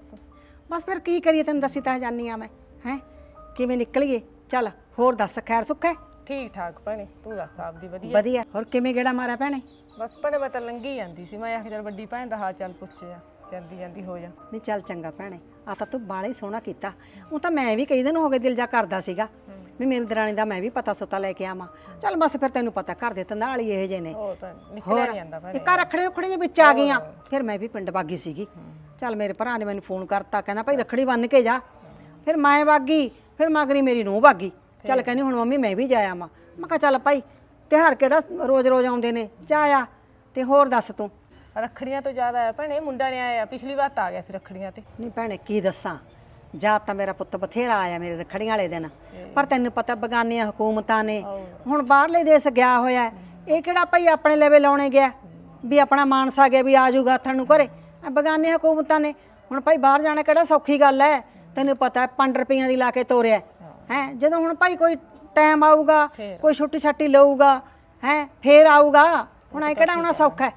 ਬਸ ਫਿਰ ਕੀ ਕਰੀਏ ਤੈਨੂੰ ਦੱਸੀ ਤਾਂ ਜਾਨੀ ਆ ਮੈਂ ਹੈ? ਕਿਵੇਂ ਨਿਕਲੀਏ? ਚੱਲ ਹੋਰ ਦੱਸ ਖੈਰ ਸੁੱਖ ਹੈ? ਠੀਕ ਠਾਕ ਭੈਣੇ ਤੂੰ ਦੱਸ ਆਪਦੀ ਵਧੀਆ। ਵਧੀਆ। ਹੋਰ ਕਿਵੇਂ ਗੇੜਾ ਮਾਰਿਆ ਭੈਣੇ? ਬਸ ਭੈਣੇ ਮੈਂ ਤਾਂ ਲੰਗੀ ਜਾਂਦੀ ਸੀ। ਮੈਂ ਆਖਿਆ ਚੱਲ ਵੱਡੀ ਭੈਣ ਦਾ ਹਾਲ ਚਾਲ ਪੁੱਛਿਆ। ਜਾਂਦੀ ਜਾਂਦੀ ਹੋ ਜਾ। ਨਹੀਂ ਚੱਲ ਚੰਗਾ ਭੈਣੇ ਆ ਤਾਂ ਤੂੰ ਬਾਲਾ ਹੀ ਸੋਹਣਾ ਕੀਤਾ। ਉਹ ਤਾਂ ਮੈਂ ਵੀ ਕਈ ਦਿਨ ਹੋ ਗਏ ਦਿਲ ਜਾ ਕਰਦਾ ਸੀਗਾ। ਵੀ ਮੇਰੀ ਦਰਾਣੀ ਦਾ ਮੈਂ ਵੀ ਪਤਾ ਸੁਤਾ ਲੈ ਕੇ ਆਵਾਂ। ਚੱਲ ਬਸ ਫਿਰ ਤੈਨੂੰ ਪਤਾ ਘਰ ਦੇ ਤੰਦਾਲ ਇਹ ਜੇ ਨੇ। ਹੋਰ ਭੈਣ ਨਿਕਲਿਆ ਜਾਂਦਾ ਭੈਣੇ। ਇੱਕ ਰੱਖੜੀ ਰੁਖੜੀ ਦੇ ਵਿੱਚ ਆ ਗਈਆਂ। ਫਿਰ ਮੈਂ ਵੀ ਪਿੰਡ ਬਾਗੀ ਸੀਗੀ। ਚੱਲ ਮੇਰੇ ਭਰਾ ਨੇ ਮੈਨੂੰ ਫੋਨ ਕਰਤਾ ਕਹਿੰਦਾ ਭਾਈ ਰੱਖੜੀ ਬੰਨ ਕੇ ਜਾ। ਫਿਰ ਮੈਂ ਬਾਗੀ ਫਿਰ ਮਗਰੀ ਮੇਰੀ ਨੂੰਹ ਬਾਗੀ ਚੱਲ ਕਹਿੰਦੀ ਹੁਣ ਮੰਮੀ ਮੈਂ ਵੀ ਜਾ ਆਵਾਂ ਮੈਂ ਕਿਹਾ ਚੱਲ ਭਾਈ ਤਿਉਹਾਰ ਕਿਹੜਾ ਰੋਜ਼ ਰੋਜ਼ ਆਉਂਦੇ ਨੇ? ਜਾ ਆ ਤੇ ਹੋਰ ਦੱਸ ਤੂੰ। ਰੱਖੜੀਆਂ ਤੋਂ ਜ਼ਿਆਦਾ ਆ ਭੈਣੇ ਮੁੰਡਾ ਨੇ ਆਇਆ ਪਿਛਲੀ ਵਾਰ ਤਾਂ ਆ ਗਿਆ ਸੀ ਰੱਖੜੀਆਂ ਤੇ। ਨਹੀਂ ਭੈਣੇ ਕੀ ਦੱਸਾਂ? ਜਾ ਤਾਂ ਮੇਰਾ ਪੁੱਤ ਬਥੇਰਾ ਆਇਆ ਮੇਰੇ ਰੱਖੜੀਆਂ ਵਾਲੇ ਦਿਨ। ਪਰ ਤੈਨੂੰ ਪਤਾ ਬਗਾਨੀਆਂ ਹਕੂਮਤਾਂ ਨੇ। ਹੁਣ ਬਾਹਰਲੇ ਦੇਸ਼ ਗਿਆ ਹੋਇਆ। ਇਹ ਕਿਹੜਾ ਭਾਈ ਆਪਣੇ ਲੈਵੇ ਲਾਉਣੇ ਗਿਆ? ਵੀ ਆਪਣਾ ਮਾਨਸਾ ਗਿਆ ਵੀ ਆ ਜਾਊਗਾ ਹੱਥਾਂ ਨੂੰ ਘਰੇ। ਬਗਾਨੀਆਂ ਹਕੂਮਤਾਂ ਨੇ। ਹੁਣ ਭਾਈ ਬਾਹਰ ਜਾਣਾ ਕਿਹੜਾ ਸੌਖੀ ਗੱਲ ਹੈ? ਤੈਨੂੰ ਪਤਾ 5 ਰੁਪਈਆਂ ਦੀ ਲਾ ਕੇ ਤੋਰਿਆ ਹੈ। ਜਦੋਂ ਹੁਣ ਭਾਈ ਕੋਈ ਟਾਈਮ ਆਊਗਾ ਕੋਈ ਛੁੱਟੀ ਛਾਟੀ ਲਊਗਾ ਹੈ ਫੇਰ ਆਊਗਾ। ਹੁਣ ਇਹ ਕਿਹੜਾ ਹੋਣਾ ਸੌਖਾ ਹੈ?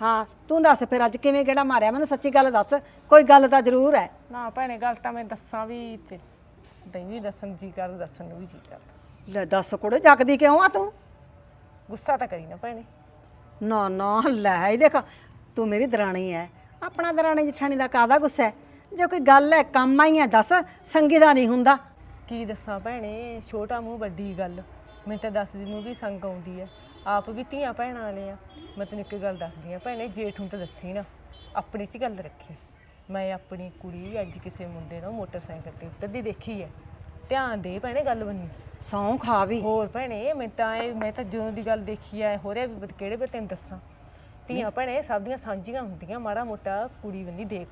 ਹਾਂ ਤੂੰ ਦੱਸ ਫਿਰ ਅੱਜ ਕਿਵੇਂ ਕਿਹੜਾ ਮਾਰਿਆ? ਮੈਨੂੰ ਸੱਚੀ ਗੱਲ ਦੱਸ ਕੋਈ ਗੱਲ ਤਾਂ ਜ਼ਰੂਰ ਹੈ। ਨਾ ਭੈਣੇ ਗੱਲ ਤਾਂ ਮੈਂ ਦੱਸਾਂ ਵੀ ਤੇ ਦਈ ਵੀ ਦੱਸਣ ਜੀ ਕਰ ਦੱਸਣ ਨੂੰ ਵੀ ਜੀ ਕਰ ਲੈ ਦੱਸ ਕੁੜੇ ਜਗਦੀ ਕਿਉਂ ਆ ਤੂੰ? ਗੁੱਸਾ ਤਾਂ ਕਰੀ ਨਾ ਭੈਣੇ। ਨਾ ਨਾ ਲੈ ਇਹ ਦੇਖ ਤੂੰ ਮੇਰੀ ਦਰਾਣੀ ਐ ਆਪਣਾ ਦਰਾਣੀ ਜਠਾਣੀ ਦਾ ਕਾਦਾ ਗੁੱਸਾ ਹੈ? ਜੇ ਕੋਈ ਗੱਲ ਹੈ ਕੰਮ ਆਈ ਹੈ ਦੱਸ ਸੰਗੀ ਦਾ ਨਹੀਂ ਹੁੰਦਾ। ਕੀ ਦੱਸਾਂ ਭੈਣੇ ਛੋਟਾ ਮੂੰਹ ਵੱਡੀ ਗੱਲ। ਮੈਨੂੰ ਤਾਂ ਦੱਸਦੀ ਨੂੰ ਵੀ ਸੰਗ ਆਉਂਦੀ ਐ ਆਪ ਵੀ ਧੀਆਂ ਭੈਣਾਂ ਵਾਲੇ ਆ। ਮੈਂ ਤੈਨੂੰ ਇੱਕ ਗੱਲ ਦੱਸਦੀ ਆ ਭੈਣੇ ਜੇਠ ਨੂੰ ਤਾਂ ਦੱਸੀ ਨਾ ਆਪਣੇ 'ਚ ਹੀ ਗੱਲ ਰੱਖੀ। ਮੈਂ ਆਪਣੀ ਕੁੜੀ ਅੱਜ ਕਿਸੇ ਮੁੰਡੇ ਨਾਲ ਮੋਟਰਸਾਈਕਲ ਤੇ ਉੱਤਰਦੀ ਦੇਖੀ ਐ ਧਿਆਨ ਦੇ ਭੈਣੇ ਗੱਲ ਬੰਨੀ। ਸੌਂ ਖਾ ਵੀ। ਹੋਰ ਭੈਣੇ ਮੈਂ ਤਾਂ ਇਹ ਮੈਂ ਤਾਂ ਜਦੋਂ ਦੀ ਗੱਲ ਦੇਖੀ ਐ ਹੋ ਰਿਹਾ ਵੀ ਕਿਹੜੇ ਵੇ ਤੈਨੂੰ ਦੱਸਾਂ? ਧੀਆਂ ਭੈਣੇ ਸਭ ਦੀਆਂ ਸਾਂਝੀਆਂ ਹੁੰਦੀਆਂ ਮਾੜਾ ਮੋਟਾ ਕੁੜੀ ਬੰਨੀ ਦੇਖ।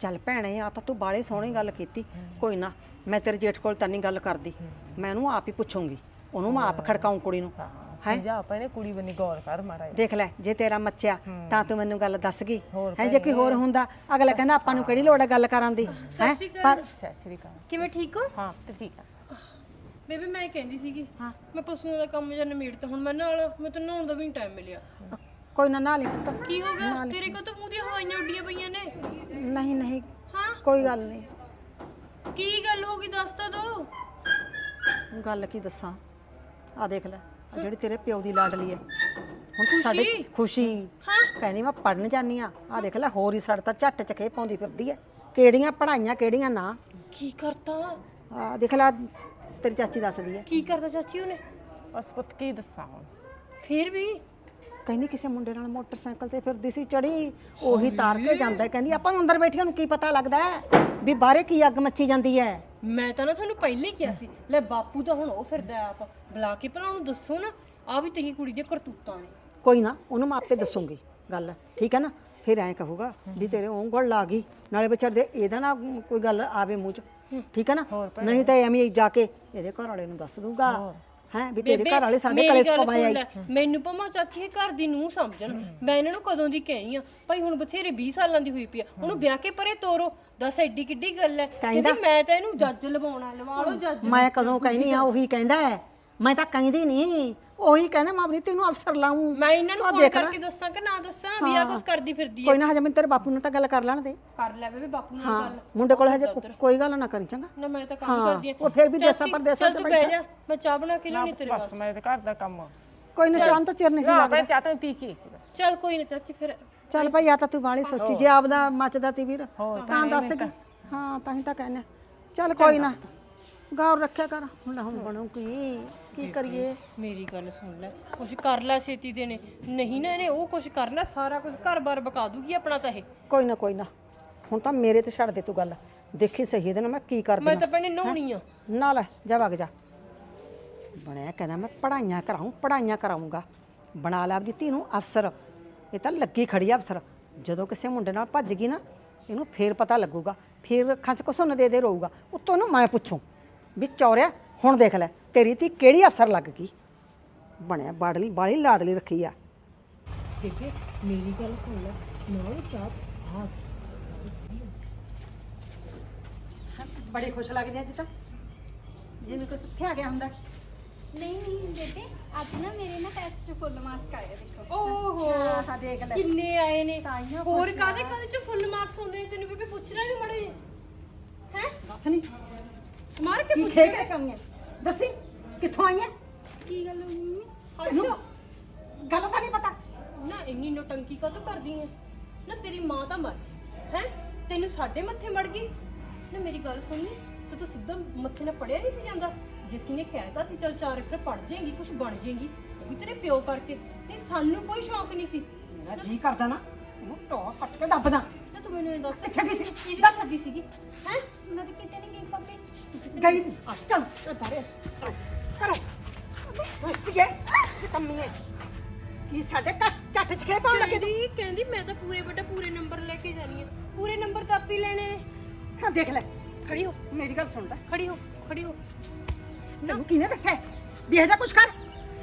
ਚੱਲ ਭੈਣੇ ਆ ਤਾਂ ਤੂੰ ਬਾਲੇ ਸੋਹਣੀ ਗੱਲ ਕੀਤੀ। ਕੋਈ ਨਾ ਮੈਂ ਤੇਰੇ ਜੇਠ ਕੋਲ ਤਾਂ ਨਹੀਂ ਗੱਲ ਕਰਦੀ। ਮੈਂ ਉਹਨੂੰ ਆਪ ਹੀ ਪੁੱਛੂੰਗੀ। ਉਹਨੂੰ ਮੈਂ ਆਪ ਖੜਕਾਉਂ ਕੁੜੀ ਨੂੰ। ਸਮਝਾ ਭੈਣੇ ਕੁੜੀ ਬੰਨੀ ਗੌਰ ਕਰ ਜਿਹਾ। ਦੇਖ ਲੈ ਜੇ ਤੇਰਾ ਮੱਚਿਆ ਤਾਂ ਤੂੰ ਮੈਨੂੰ ਗੱਲ ਦੱਸ ਗਈ। ਹੈ ਜੇ ਕੋਈ ਹੋਰ ਹੁੰਦਾ ਅਗਲਾ ਕਹਿੰਦਾ ਆਪਾਂ ਨੂੰ ਕਿਹੜੀ ਲੋੜ ਹੈ ਗੱਲ ਕਰਨ ਦੀ? ਹੈ? ਪਰ ਸਤਿ ਸ਼੍ਰੀ ਅਕਾਲ। ਕਿਵੇਂ ਠੀਕ ਹੋ? ਹਾਂ ਤੇ ਠੀਕ ਆ। ਬੇਬੇ ਮੈਂ ਕਹਿੰਦੀ ਸੀਗੀ ਮੈਂ ਪਸ਼ੂਆਂ ਦਾ ਕੰਮ ਜਾਂ ਨਿਮੇੜਤਾ ਹੁਣ ਮੈਂ ਨਾਲ ਮੈਂ ਤਾਂ ਨਹਾਉਣ ਦਾ ਵੀ ਨਹੀਂ ਟਾਈਮ ਮਿਲਿਆ। ਕੋਈ ਨਾ ਨਾਲ ਹੀ ਪੁੱਤ। ਕੀ ਹੋ ਗਿਆ? ਤੇਰੇ ਕੋਲ ਤਾਂ ਮੂੰਹ ਦੀਆਂ ਹਵਾਈਆਂ ਉੱਡੀਆਂ ਪਈਆਂ ਨੇ। ਨਹੀਂ ਨਹੀਂ। ਹਾਂ? ਕੋਈ ਗੱਲ ਨਹੀਂ। ਕੀ ਗੱਲ ਹੋ ਗਈ ਦੱਸ ਤਾਂ ਦੋ। ਗੱਲ ਕੀ ਦੱਸਾਂ? ਆ ਦੇਖ ਲੈ ਆ ਜਿਹੜੀ ਤੇਰੇ ਪਿਓ ਦੀ ਲਾਡਲੀ ਹੈ। ਹੁਣ ਸਾਡੇ ਖੁਸ਼ੀ? ਕਹਿੰਦੀ ਮੈਂ ਪੜਨ ਜਾਨੀ ਆ ਆ ਦੇਖ ਲੈ ਹੋਰ ਹੀ ਸੜ ਤਾਂ ਝੱਟ ਚਕੇ ਪਾਉਂਦੀ ਫਿਰਦੀ ਹੈ। ਕਿਹੜੀਆਂ ਪੜਾਈਆਂ ਕਿਹੜੀਆਂ ਨਾ। ਕੀ ਕਰਤਾ? ਆ ਦੇਖ ਲੈ ਤੇਰੀ ਚਾਚੀ ਦੱਸਦੀ ਹੈ। ਕੀ ਕਰਤਾ ਚਾਚੀ ਉਹਨੇ? ਬਸ ਪੁੱਤ ਕੀ ਦੱਸਾਂ ਹੁਣ? ਫੇਰ ਵੀ? ਕਹਿੰਦੀ ਕਿਸੇ ਮੁੰਡੇ ਨਾਲ ਮੋਟਰਸਾਈਕਲ ਤੇ ਫਿਰਦੀ ਸੀ ਚੜੀ ਉਹੀ ਤਾਰ ਕੇ ਜਾਂਦਾ ਹੈ। ਕਹਿੰਦੀ ਆਪਾਂ ਨੂੰ ਅੰਦਰ ਬੈਠਿਆਂ ਨੂੰ ਕੀ ਪਤਾ ਲੱਗਦਾ ਹੈ ਵੀ ਬਾਹਰੇ ਕੀ ਅੱਗ ਮੱਚੀ ਜਾਂਦੀ ਹੈ? ਮੈਂ ਤਾਂ ਨਾ ਤੁਹਾਨੂੰ ਪਹਿਲਾਂ ਹੀ ਕਿਹਾ ਸੀ ਲੈ ਬਾਪੂ ਤਾਂ ਹੁਣ ਉਹ ਫਿਰਦਾ ਆਪ। ਬੁਲਾ ਕੇ ਭਲਾ ਉਹਨੂੰ ਦੱਸੋ ਨਾ ਆ ਵੀ ਤੇਰੀ ਕੁੜੀ ਦੀਆਂ ਕਰਤੂਤਾਂ ਨੇ। ਕੋਈ ਨਾ ਉਹਨੂੰ ਮੈਂ ਆਪੇ ਦੱਸੂਗੀ ਗੱਲ ਠੀਕ ਹੈ ਨਾ? ਫਿਰ ਐਂ ਕਹੂਗਾ ਵੀ ਤੇਰੇ ਉਂਗਲ ਲਾ ਗਈ ਨਾਲੇ ਵਿਚਾਰ ਦੇ ਇਹਦਾ ਨਾ ਕੋਈ ਗੱਲ ਆਵੇ ਮੂੰਹ ਚ ਠੀਕ ਹੈ ਨਾ? ਨਹੀਂ ਤਾਂ ਐਵੇਂ ਹੀ ਜਾ ਕੇ ਇਹਦੇ ਘਰ ਵਾਲੇ ਨੂੰ ਦੱਸ ਦੂੰਗਾ ਹੈ ਵੀ ਤੇਰੇ ਘਰ ਵਾਲੇ ਸਾਡੇ ਮੇਰੀ ਕਲੇਸ਼ ਗੱਲ ਪਵਾਏ ਸੁਣ ਆਈ ਲੈ, ਮੈਨੂੰ ਭਮਾ ਚਾਚੀ ਇਹ ਘਰ ਦੀ ਨੂੰ ਸਮਝਣ ਮੈਂ ਇਹਨਾਂ ਨੂੰ ਕਦੋਂ ਦੀ ਕਹਿਣੀ ਆ? ਭਾਈ ਹੁਣ ਬਥੇਰੇ 20 ਸਾਲਾਂ ਦੀ ਹੋਈ ਪਈ ਆ। ਉਹਨੂੰ ਵਿਆਹ ਕੇ ਪਰੇ ਤੋਰੋ। ਦੱਸ ਐਡੀ ਕਿੱਡੀ ਗੱਲ ਹੈ ਕਹਿੰਦੀ ਮੈਂ ਤਾਂ ਇਹਨੂੰ ਜੱਜ ਲਵਾਉਣਾ ਲਵਾ ਲਓ ਜੱਜ। ਮੈਂ ਕਦੋਂ ਕਹਿਨੀ ਆ ਉਹੀ ਕਹਿੰਦਾ ਹੈ। ਮੈਂ ਤਾਂ ਕਹਿੰਦੀ ਨਹੀਂ ਉਹੀ ਕਹਿੰਦਾ ਮੈਂ ਆਪਣੀ ਤੈਨੂੰ ਅਫਸਰ ਲਾਉਂ ਮੈਂ ਇਹਨਾਂ ਨੂੰ ਫੋਨ। ਕਰਕੇ ਦੱਸਾਂ ਕਿ ਨਾ ਦੱਸਾਂ? ਵੀ ਆ ਕੁਝ ਕਰਦੀ ਫਿਰਦੀ ਆ। ਕੋਈ ਨਾ ਹਜੇ ਮੈਂ ਤੇਰੇ ਬਾਪੂ ਨੂੰ ਤਾਂ ਗੱਲ ਕਰ ਲੈਣ ਦੇ। ਕਰ ਲੈ ਬੇਬੇ ਬਾਪੂ ਨਾਲ ਹਾਂ ਗੱਲ। ਮੁੰਡੇ ਕੋਲ ਹਜੇ ਕੋ- ਕੋਈ ਗੱਲ ਨਾ ਕਰੀ ਚੰਗਾ। ਨਾ ਮੈਂ ਤਾਂ ਕੰਮ ਹਾਂ, ਕਰਦੀ ਆ। ਉਹ ਫਿਰ ਵੀ ਦੇਸਾਂ ਪਰਦੇਸਾਂ ਚ ਤੂੰ ਬਹਿ ਜਾ। ਮੈਂ ਚਾਹ ਬਣਾ ਕੇ ਲਿਆਉਣੀ ਤੇਰੇ ਬਸ ਮੈਂ ਤੇ ਘਰ ਦਾ ਕੰਮ ਕੋਈ ਨਾ ਚਾਹ ਤਾਂ ਚਿਰ ਨਹੀਂ ਸੀ ਨਾ ਲੱਗਦਾ। ਮੈਂ ਚਾਹ ਤਾਂ ਪੀ ਕੇ ਆਈ ਸੀ ਬਸ। ਚੱਲ ਕੋਈ ਨਾ ਚਾਚੀ ਫਿਰ ਚੱਲ ਭਾਈ ਆ ਤਾਂ ਤੂੰ ਬਾਲੀ ਸੋਚੀ। ਜੇ ਆਪਦਾ ਮੱਚਦਾ ਤੀ ਵੀਰ ਤਾਂ ਦੱਸ ਕੇ ਹਾਂ ਤਾਂ ਹੀ ਤਾਂ ਕਹਿੰਦੇ ਚੱਲ ਕੋਈ ਨਾ। ਗੌਰ ਰੱਖਿਆ ਕਰ। ਹੁਣ ਹੁਣ ਬਣੂ ਕੀ? ਕੀ ਕਰੀਏ? ਮੇਰੀ ਗੱਲ ਸੁਣ ਲੈ ਕੁਛ ਕਰ ਲੈ ਛੇਤੀ ਦੇ ਨੇ। ਨਹੀਂ ਨਾ ਇਹਨੇ ਉਹ ਕੁਛ ਕਰਨਾ ਸਾਰਾ ਕੁਝ ਘਰ-ਬਾਰ ਬਕਾ ਦੂਗੀ ਆਪਣਾ ਤਾਂ ਇਹ। ਕੋਈ ਨਾ ਕੋਈ ਨਾ। ਹੁਣ ਤਾਂ ਮੇਰੇ ਤੇ ਛੱਡ ਦੇ ਤੂੰ ਗੱਲ। ਦੇਖੀ ਸਹੀ ਇਹਦੇ ਨਾਲ ਮੈਂ ਕੀ ਕਰਦੀ ਮੈਂ ਤਾਂ ਭੈਣੇ ਨਹਾਉਣੀ ਆ। ਨਾ ਲੈ ਜਾ ਵਗ ਜਾ। ਬਣਿਆ ਕਹਿੰਦਾ ਮੈਂ ਪੜਾਈਆਂ ਕਰਾਉਂ ਪੜਾਈਆਂ ਕਰਾਉਂਗਾ ਬਣਾ ਲੈ ਆਪਦੀ ਧੀ ਨੂੰ ਅਫਸਰ। ਇਹ ਤਾਂ ਲੱਗੀ ਖੜੀ ਆ ਅਫਸਰ। ਜਦੋਂ ਕਿਸੇ ਮੁੰਡੇ ਨਾਲ ਭੱਜ ਗਈ ਨਾ ਇਹਨੂੰ ਫੇਰ ਪਤਾ ਲੱਗੂਗਾ। ਫੇਰ ਅੱਖਾਂ 'ਚ ਕੁਸੁੰਨ ਦੇ ਦੇ ਰੋਊਗਾ ਉੱਤੋਂ ਨੂੰ ਮੈਂ ਪੁੱਛੂੰ ਵੀ ਚੌਰਿਆ ਹੁਣ ਦੇਖ ਲੈ। ਤੇਰੀ ਧੀ ਕਿਹੜੀ ਅਫਸਰ ਲੱਗ ਗਈ? ਬਣਿਆ ਬਾੜਲੀ ਬਾਲੀ ਲਾਡਲੀ ਰੱਖੀ ਆ। ਬੇਬੇ ਮੇਰੀ ਗੱਲ ਸੁਣ ਲੈ। ਨਾ ਉਹ ਚਾਹ ਹਾਂ। ਬੜੀ ਖੁਸ਼ ਲੱਗਦੀ ਆ ਜੀ ਤਾਂ ਜਿਵੇਂ ਕੁਛ ਇੱਥੇ ਆ ਗਿਆ ਹੁੰਦਾ। ਨਹੀਂ ਨਹੀਂ ਬੇਟੇ ਅੱਜ ਨਾ ਮੇਰੇ ਨਾ ਟੈਸਟ 'ਚ ਫੁੱਲ ਮਾਰਕਸ ਆਏ ਆ ਦੇਖੋ। ਓਹੋ। ਹਾਂ ਦੇਖ ਲੈ। ਕਿੰਨੇ ਆਏ ਨੇ। ਤਾਈਆਂ ਹੋਰ ਕਾਦੇ ਕਾਦੇ ਚ ਫੁੱਲ ਮਾਰਕਸ ਹੁੰਦੇ ਨੇ ਤੈਨੂੰ ਬੇਬੇ? ਪੁੱਛਣਾ ਵੀ ਮੜੇ ਹੈ? ਦੱਸ ਨਹੀਂ ਮਾਰ ਕੇ ਕੀ ਪੁੱਛ ਖੇ ਕੇ ਕਮੀਆਂ? ਦੱਸੀ? ਕਿੱਥੋਂ ਆਈਆਂ ਕੀ ਗੱਲ ਹੋਈ ਮੰਮੀ? ਤੈਨੂੰ ਗੱਲ ਤਾਂ ਨਹੀਂ ਪਤਾ। ਨਾ ਇੰਨੀ ਨੋਟੰਕੀ ਕਾਹਤੋਂ ਕਰਦੀ ਹੈ ਨਾ ਤੇਰੀ ਮਾਂ ਤਾਂ ਮਰ ਹੈ? ਤੈਨੂੰ ਸਾਡੇ ਮੱਥੇ ਮੜ ਗਈ? ਨਾ ਮੇਰੀ ਗੱਲ ਸੁਣਨੀ ਤੂੰ ਤਾਂ ਸਿੱਧਾ ਮੱਥੇ ਨਾਲ ਪੜਿਆ ਨਹੀਂ ਸੀ ਜਾਂਦਾ। ਜਿਸ ਨੇ ਕਹਿਤਾ ਸੀ ਚਲ ਚਾਰ ਅੱਖਰ ਪੜ ਜਾਏਗੀ ਕੁਝ ਬਣ ਜਾਏਗੀ। ਉਹ ਵੀ ਤੇਰੇ ਪਿਓ ਕਰਕੇ। ਤੇ ਸਾਨੂੰ ਕੋਈ ਸ਼ੌਕ ਨਹੀਂ ਸੀ। ਮੇਰਾ ਜੀ ਕਰਦਾ ਨਾ ਇਹਨੂੰ ਟੋ ਕੱਟ ਕੇ ਦੱਬਦਾ। ਨਾ ਤੂੰ ਮੈਨੂੰ ਇਹ ਦੱਸ। ਕਿੱਥੇ ਗਈ ਸੀ? ਦੱਸ। ਸੱਦੀ ਸੀਗੀ? ਹੈ? ਮੈਂ ਤਾਂ ਕਿਤੇ ਨਹੀਂ ਗਈ ਪਾਪੀ ਗਈ ਸੀ। ਆ ਚੱਲ ਚੱਲ ਬਾਰੇ ਕਰੋ ਦੁਸਤੀਏ ਕਿ ਕੰਮੀਏ ਕੀ ਸਾਡੇ ਕੱਟ ਚੱਟ ਚ ਖੇ ਪਾਉਣ ਲੱਗੇ ਤੂੰ ਕਹਿੰਦੀ ਕਹਿੰਦੀ ਮੈਂ ਤਾਂ ਪੂਰੇ ਬੇਟਾ ਪੂਰੇ ਨੰਬਰ ਲੈ ਕੇ ਜਾਣੀ ਆ ਪੂਰੇ ਨੰਬਰ ਤਾਂ ਆਪੇ ਲੈਣੇ ਨੇ ਹਾਂ ਦੇਖ ਲੈ ਖੜੀ ਹੋ ਮੇਰੀ ਗੱਲ ਸੁਣ ਲੈ ਖੜੀ ਹੋ ਖੜੀ ਹੋ ਤੈਨੂੰ ਕਿਹਨੇ ਦੱਸਿਆ ਵੀ ਇਹ ਜਿਹਾ ਕੁਛ ਕਰ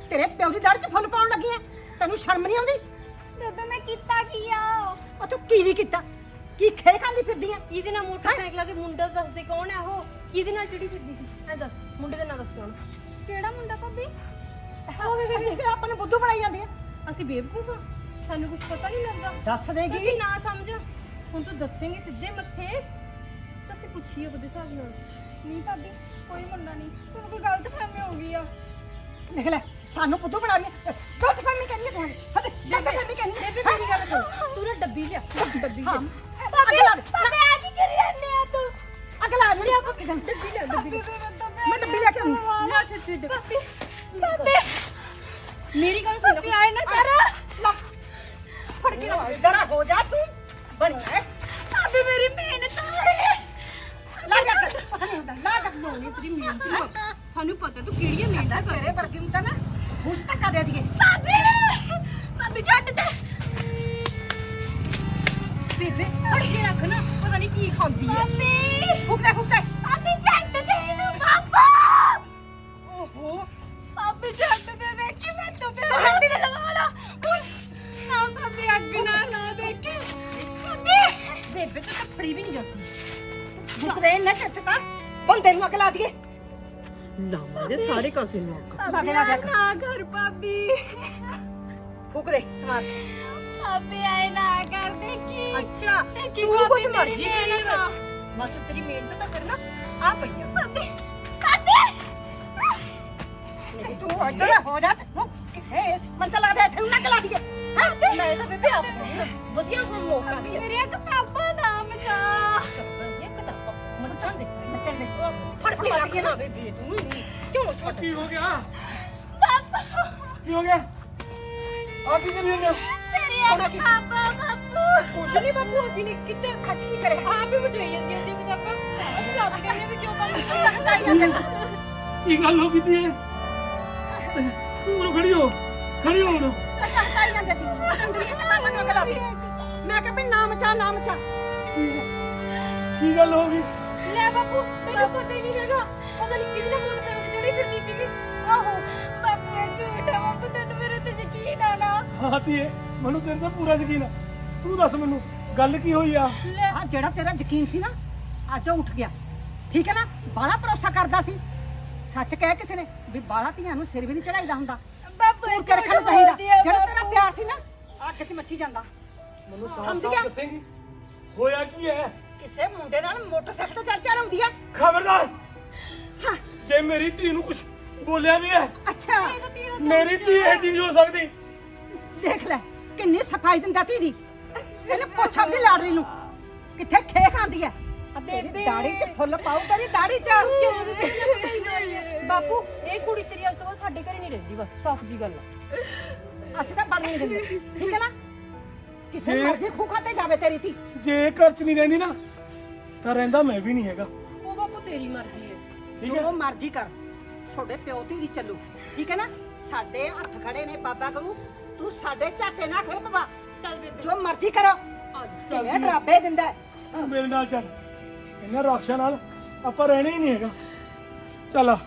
ਤੇਰੇ ਪਿਓ ਦੀ ਦਾੜੀ 'ਚ ਫੁੱਲ ਪਾਉਣ ਲੱਗੀ ਐ ਤੈਨੂੰ ਸ਼ਰਮ ਨਹੀਂ ਆਉਂਦੀ ਬੇਬੇ ਮੈਂ ਕੀਤਾ ਕੀ ਆ ਉਹ ਤੂੰ ਕੀ ਨਹੀਂ ਕੀਤਾ ਕੀ ਖੇ ਖਾਂਦੀ ਫਿਰਦੀ ਐ ਕਿਹਦੇ ਨਾਲ ਮੋਟਰਸਾਈਕਲਾਂ ਤੇ ਮੁੰਡਾ ਦੱਸਦੇ ਕੌਣ ਹੈ ਉਹ ਕਿਹਦੇ ਨਾਲ ਚੜੀ ਫਿਰਦੀ ਸੀ? ਐ ਦੱਸ ਮੁੰਡੇ ਦਾ ਨਾਂ ਦੱਸ ਕੌਣ ਕਿਹੜਾ ਮੁੰਡਾ ਭਾਬੀ? ਆਪਾਂ ਨੂੰ ਬੁੱਧੂ ਬਣਾਈ ਜਾਂਦੀ ਐ ਅਸੀਂ ਬੇਵਕੂਫ ਆ। ਸਾਨੂੰ ਕੁਝ ਪਤਾ ਨਹੀਂ ਲੱਗਦਾ। ਦੱਸ ਦੇਗੀ। ਅਸੀਂ ਨਾ ਸਮਝ। ਹੁਣ ਤੂੰ ਦੱਸੇਂਗੀ ਸਿੱਧੇ ਮੱਥੇ। ਤਾਂ ਅਸੀਂ ਪੁੱਛੀਏ ਉਹਦੇ ਹਿਸਾਬ ਨਾਲ। ਨਹੀਂ ਭਾਬੀ ਕੋਈ ਮੁੰਡਾ ਨਹੀਂ। ਤੁਹਾਨੂੰ ਕੋਈ ਗਲਤ ਫਹਿਮੀ ਹੋ ਗਈ ਆ। ਦੇਖ ਲੈ ਸਾਨੂੰ ਬੁੱਧੂ ਬਣਾ ਰਹੀ ਗਲਤ ਫਹਿਮੀ ਕਰਨੀ ਤੂੰ। ਹੱਦ ਗਲਤ ਫਹਿਮੀ ਕਰਨੀ ਬੇਬੇ ਮੇਰੀ ਗੱਲ ਸੁਣ। ਤੂੰ ਨਾ ਡੱਬੀ ਲਿਆ। ਡੱਬੀ ਲਿਆ। ਭਾਬੀ ਭਾਬੀ ਆ ਕੀ ਕਰੀ ਜਾਂਦੇ ਆ? ਅਗਲਾ ਨਹੀਂ ਆ ਪੱਕੀ ਡੱਬੀ ਲੈ ਡੱਬੀ ਮੈਂ ਡੱਬੀ ਲੈ ਕੇ ਆਉਂਦੀ। ਨਾ ਛੱਡ ਛੱਡ ਭਾਬੀ ਮੇਰੀ ਗੱਲ ਸੁਣ ਭਾਬੀ ਆਏ ਨਾ ਕਰ ਲਾ। ਫੜ ਕੇ ਰੱਖ। ਜਰਾ ਹੋ ਜਾ ਤੂੰ। ਬਣਿਆ ਹੈ ਭਾਬੀ ਮੇਰੀ ਮਿਹਨਤ ਹੈ। ਲਾ ਜਾ ਕੇ ਪਤਾ ਨਹੀਂ ਹੁੰਦਾ। ਲਾ ਜਾ। ਤੇਰੀ ਮਿਹਨਤ ਨੂੰ ਸਾਨੂੰ ਪਤਾ ਤੂੰ ਕਿਹੜੀਆਂ ਮਿਹਨਤਾਂ ਕਰ ਤੇਰੇ ਵਰਗੀ ਨੂੰ ਤਾਂ ਨਾ ਬੂਝ ਧੱਕਾ ਦੇ ਦਈਏ। ਭਾਬੀ ਭਾਬੀ ਛੱਡ ਦੇ। ਬੇਬੇ ਫੜ ਕੇ ਰੱਖ ਨਾ ਪਤਾ ਨਹੀਂ ਕੀ ਖਾਂਦੀ ਹੈ ਭਾਬੀ ਫੁੱਕਦੇ ਫੁੱਕਦੇ। ਭਾਬੀ ਛੱਡ ਦੇ ਇਹਨੂੰ ਪਾਪਾ! ਓਹੋ। ਭਾਬੀ ਛੱਡ ਦੇ ਦੇਖੀ ਮੈਂ ਤੂੰ ਤੇ ਹੱਥ ਨਾਲ ਲਵਾ ਲਾ। ਨਾ ਭਾਬੀ ਅੱਗ ਨਾ ਲਾ ਦੇਖੀ ਭਾਬੀ ਬੇਬੇ ਤਾਂ ਫੜੀ ਵੀ ਨਹੀਂ ਜਾਂਦੀ। ਫੁੱਕਦੇ ਇੰਨੇ ਚੱਚ ਬੰਦੇ ਨੂੰ ਅੱਗ ਲਾ ਦਈਏ। ਲਾ ਮਾਰੇ ਸਾਰੇ ਕਾਸੇ ਨੂੰ ਅੱਗ। ਲਾ ਕੇ ਲਾ ਦੇ ਨਾ ਘਰ ਭਾਬੀ ਫੁੱਕਦੇ ਸਮਾਰ ਭਾਬੀ ਆਏ ਨਾ ਕਰ ਦੇਖੀ ਅੱਛਾ ਦੇਖੀ ਤੂੰ ਭਾਬੀ ਕੁਛ ਮੇਰੀ ਮਰਜ਼ੀ ਕਰੀ ਮਿਹਨਤ ਨਾ ਆ। ਬਸ ਤੇਰੀ ਮਿਹਨਤ ਤਾਂ ਕਰਨਾ ਆ ਪਈਆਂ ਭਾਬੀ ਭਾਬੀ ਤੂੰ ਇੱਧਰ ਹੋ ਜਾ ਤੂੰ ਕਿੱਥੇ ਮਨ ਤਾਂ ਲੱਗਦਾ ਐਸੇ ਨੂੰ ਨਾ ਲਾ ਦਈਏ ਮੈਂ ਤਾਂ ਬੇਬੇ ਆਪ ਵਧੀਆ ਸੁਣ ਮੌਕਾ ਵੀ ਹੈ ਮੇਰੀਆਂ ਕਿਤਾਬਾਂ ਨਾ ਮਚਾ ਇਹ ਕਿਤਾਬਾਂ ਮੱਚਣ ਦੇ ਮੱਚਣ ਦੇ ਫੜ ਕੇ ਰੱਖ ਨਾ ਬੇਬੇ ਤੂੰ ਕਿਉਂ ਛੱਡ ਕੀ ਹੋ ਗਿਆ ਪਾਪਾ ਕੀ ਹੋ ਕੀ ਹੋ ਕਿਤਾਬਾਂ ਕੁਛ ਨਹੀਂ ਬਾਪੂ ਅਸੀਂ ਨੇ ਕਿਤੇ ਅਸੀਂ ਨਹੀਂ ਕਰੇ ਆਪ ਹੀ ਬਚਾਈ ਜਾਂਦੀਆਂ ਨੇ ਕਿਤਾਬਾਂ ਅਸੀਂ ਆਪ ਕਹਿੰਦੇ ਵੀ ਕਿਉਂ ਕੰਮ ਲਗਾਈ ਜਾਂਦੇ ਸਾਂ। ਕੀ ਗੱਲ ਹੋ ਗਈ ਤੀ ਤੂੰ ਉਰੋ ਖੜੀ ਹੋ ਖੜੀ ਹੋ ਉਰੋ ਤੇ ਕਰਤਾ ਹੀ ਜਾਂਦੇ ਸੀ। ਅੰਦਰੀ ਤਾਂ ਮੈਨੂੰ ਅਗਲਾ ਦੀ ਮੈਂ ਕਿਹਾ ਵੀ ਨਾਮ ਚਾ ਨਾਮ ਚਾ। ਕੀ ਗੱਲ ਹੋ ਗਈ? ਲੈ ਬਾਪੂ ਤੈਨੂੰ ਪਤਾ ਹੀ ਨਹੀਂ ਹੈਗਾ। ਪਤਾ ਨਹੀਂ ਕਿਹਦੇ ਨਾਲ ਮੋਟਰਸਾਈਕਲ ਤੇ ਚੜੀ ਫਿਰਦੀ ਸੀਗੀ। ਆਹੋ ਬਾਪੂ ਇਹ ਝੂਠ ਹੈ ਬਾਪੂ ਤੈਨੂੰ ਮੇਰੇ ਤੇ ਯਕੀਨ ਆ ਨਾ। ਹਾਂ ਧੀਏ ਮੈਨੂੰ ਤੇਰੇ ਤੇ ਪੂਰਾ ਯਕੀਨ ਆ। ਤੂੰ ਦੱਸ ਮੈਨੂੰ ਗੱਲ ਕੀ ਹੋਈ ਆ? ਆ ਜਿਹੜਾ ਤੇਰਾ ਯਕੀਨ ਸੀ ਨਾ ਅੱਜ ਉਹ ਉੱਠ ਗਿਆ। ਠੀਕ ਹੈ ਨਾ? ਬਾਲਾ ਭਰੋਸਾ ਕਰਦਾ ਸੀ। ਸੱਚ ਕਹਿ ਕਿਸੇ ਨੇ ਵੀ ਬਾਲਾ ਧੀਆਂ ਨੂੰ ਸਿਰ ਵੀ ਨਹੀਂ ਚੜਾਈਦਾ ਹੁੰਦਾ। ਬਾਪੂ ਪੂਰ ਕੇ ਰੱਖਣਾ ਚਾਹੀਦਾ ਜਿਹੜਾ ਤੇਰਾ ਪਿਆਰ ਸੀ ਨਾ ਅੱਗ 'ਚ ਮੱਛੀ ਜਾਂਦਾ। ਮੈਨੂੰ ਸਮਝ ਗਿਆ? ਦੱਸੇਂਗੀ। ਹੋਇਆ ਕੀ ਹੈ? ਕਿਸੇ ਮੁੰਡੇ ਨਾਲ ਮੋਟਰਸਾਈਕਲ ਤੇ ਚੜ ਚੜ ਆਉਂਦੀ ਹੈ ਖਬਰਦਾਰ! ਜੇ ਮੇਰੀ ਧੀ ਨੂੰ ਕੁਝ ਬੋਲਿਆ ਵੀ ਹੈ ਅੱਛਾ। ਮੇਰੀ ਧੀ ਇਹ ਚੀਜ਼ ਹੋ ਸਕਦੀ। ਦੇਖ ਲੈ ਕਿੰਨੀ ਸਫ਼ਾਈ ਦਿੰਦਾ ਧੀ ਦੀ। ਇਹਨੂੰ ਪੁੱਛ ਆਪਦੀ ਲਾਡਲੀ ਨੂੰ ਕਿੱਥੇ ਖੇ ਖਾਂਦੀ ਹੈ ਤੇਰੀ ਦਾੜੀ 'ਚ ਫੁੱਲ ਪਾਉ ਤੇਰੀ ਦਾੜੀ 'ਚ। ਬਾਪੂ ਇਹ ਕੁੜੀ ਤੇਰੀ ਅੱਜ ਤੋਂ ਬਾਅਦ ਸਾਡੇ ਘਰੇ ਨਹੀਂ ਰਹਿੰਦੀ ਬਸ ਸਾਫ਼ ਜੀ ਗੱਲ ਆ। ਅਸੀਂ ਤਾਂ ਬਣ ਨਹੀਂ ਦਿੰਦੇ ਠੀਕ ਹੈ ਨਾ? ਕਿਸੇ ਜੇ- ਮਰਜ਼ੀ ਖੂ ਖਾਤੇ ਜਾਵੇ ਤੇਰੀ ਧੀ। ਜੇ ਘਰ ਚ ਨਹੀਂ ਰਹਿੰਦੀ ਨਾ ਤਾਂ ਰਹਿੰਦਾ ਮੈਂ ਵੀ ਨਹੀਂ ਹੈਗਾ। ਉਹ ਬਾਪੂ ਤੇਰੀ ਮਰਜ਼ੀ ਹੈ ਠੀਕ ਹੈ ਜੋ ਮਰਜ਼ੀ ਕਰ ਤੁਹਾਡੇ ਪਿਓ ਧੀ ਦੀ ਚੱਲੂ ਠੀਕ ਹੈ ਨਾ? ਸਾਡੇ ਹੱਥ ਖੜੇ ਨੇ ਬਾਬਾ ਕਰੂ ਤੂੰ ਸਾਡੇ ਝਾਟੇ ਨਾ ਖੇ ਬਾਬਾ ਚੱਲ ਬੇਬੇ। ਜੋ ਮਰਜ਼ੀ ਕਰੋ। ਕਿਵੇਂ ਡਰਾਬੇ ਦਿੰਦਾ ਹੈ। ਤੂੰ ਮੇਰੇ ਨਾਲ ਚੱਲ। ਇਹਨਾਂ ਰਾਖਸ਼ਾਂ ਨਾਲ ਆਪਾਂ ਰਹਿਣਾ ਹੀ ਨਹੀਂ ਹੈਗਾ। ਚੱਲ ਆ।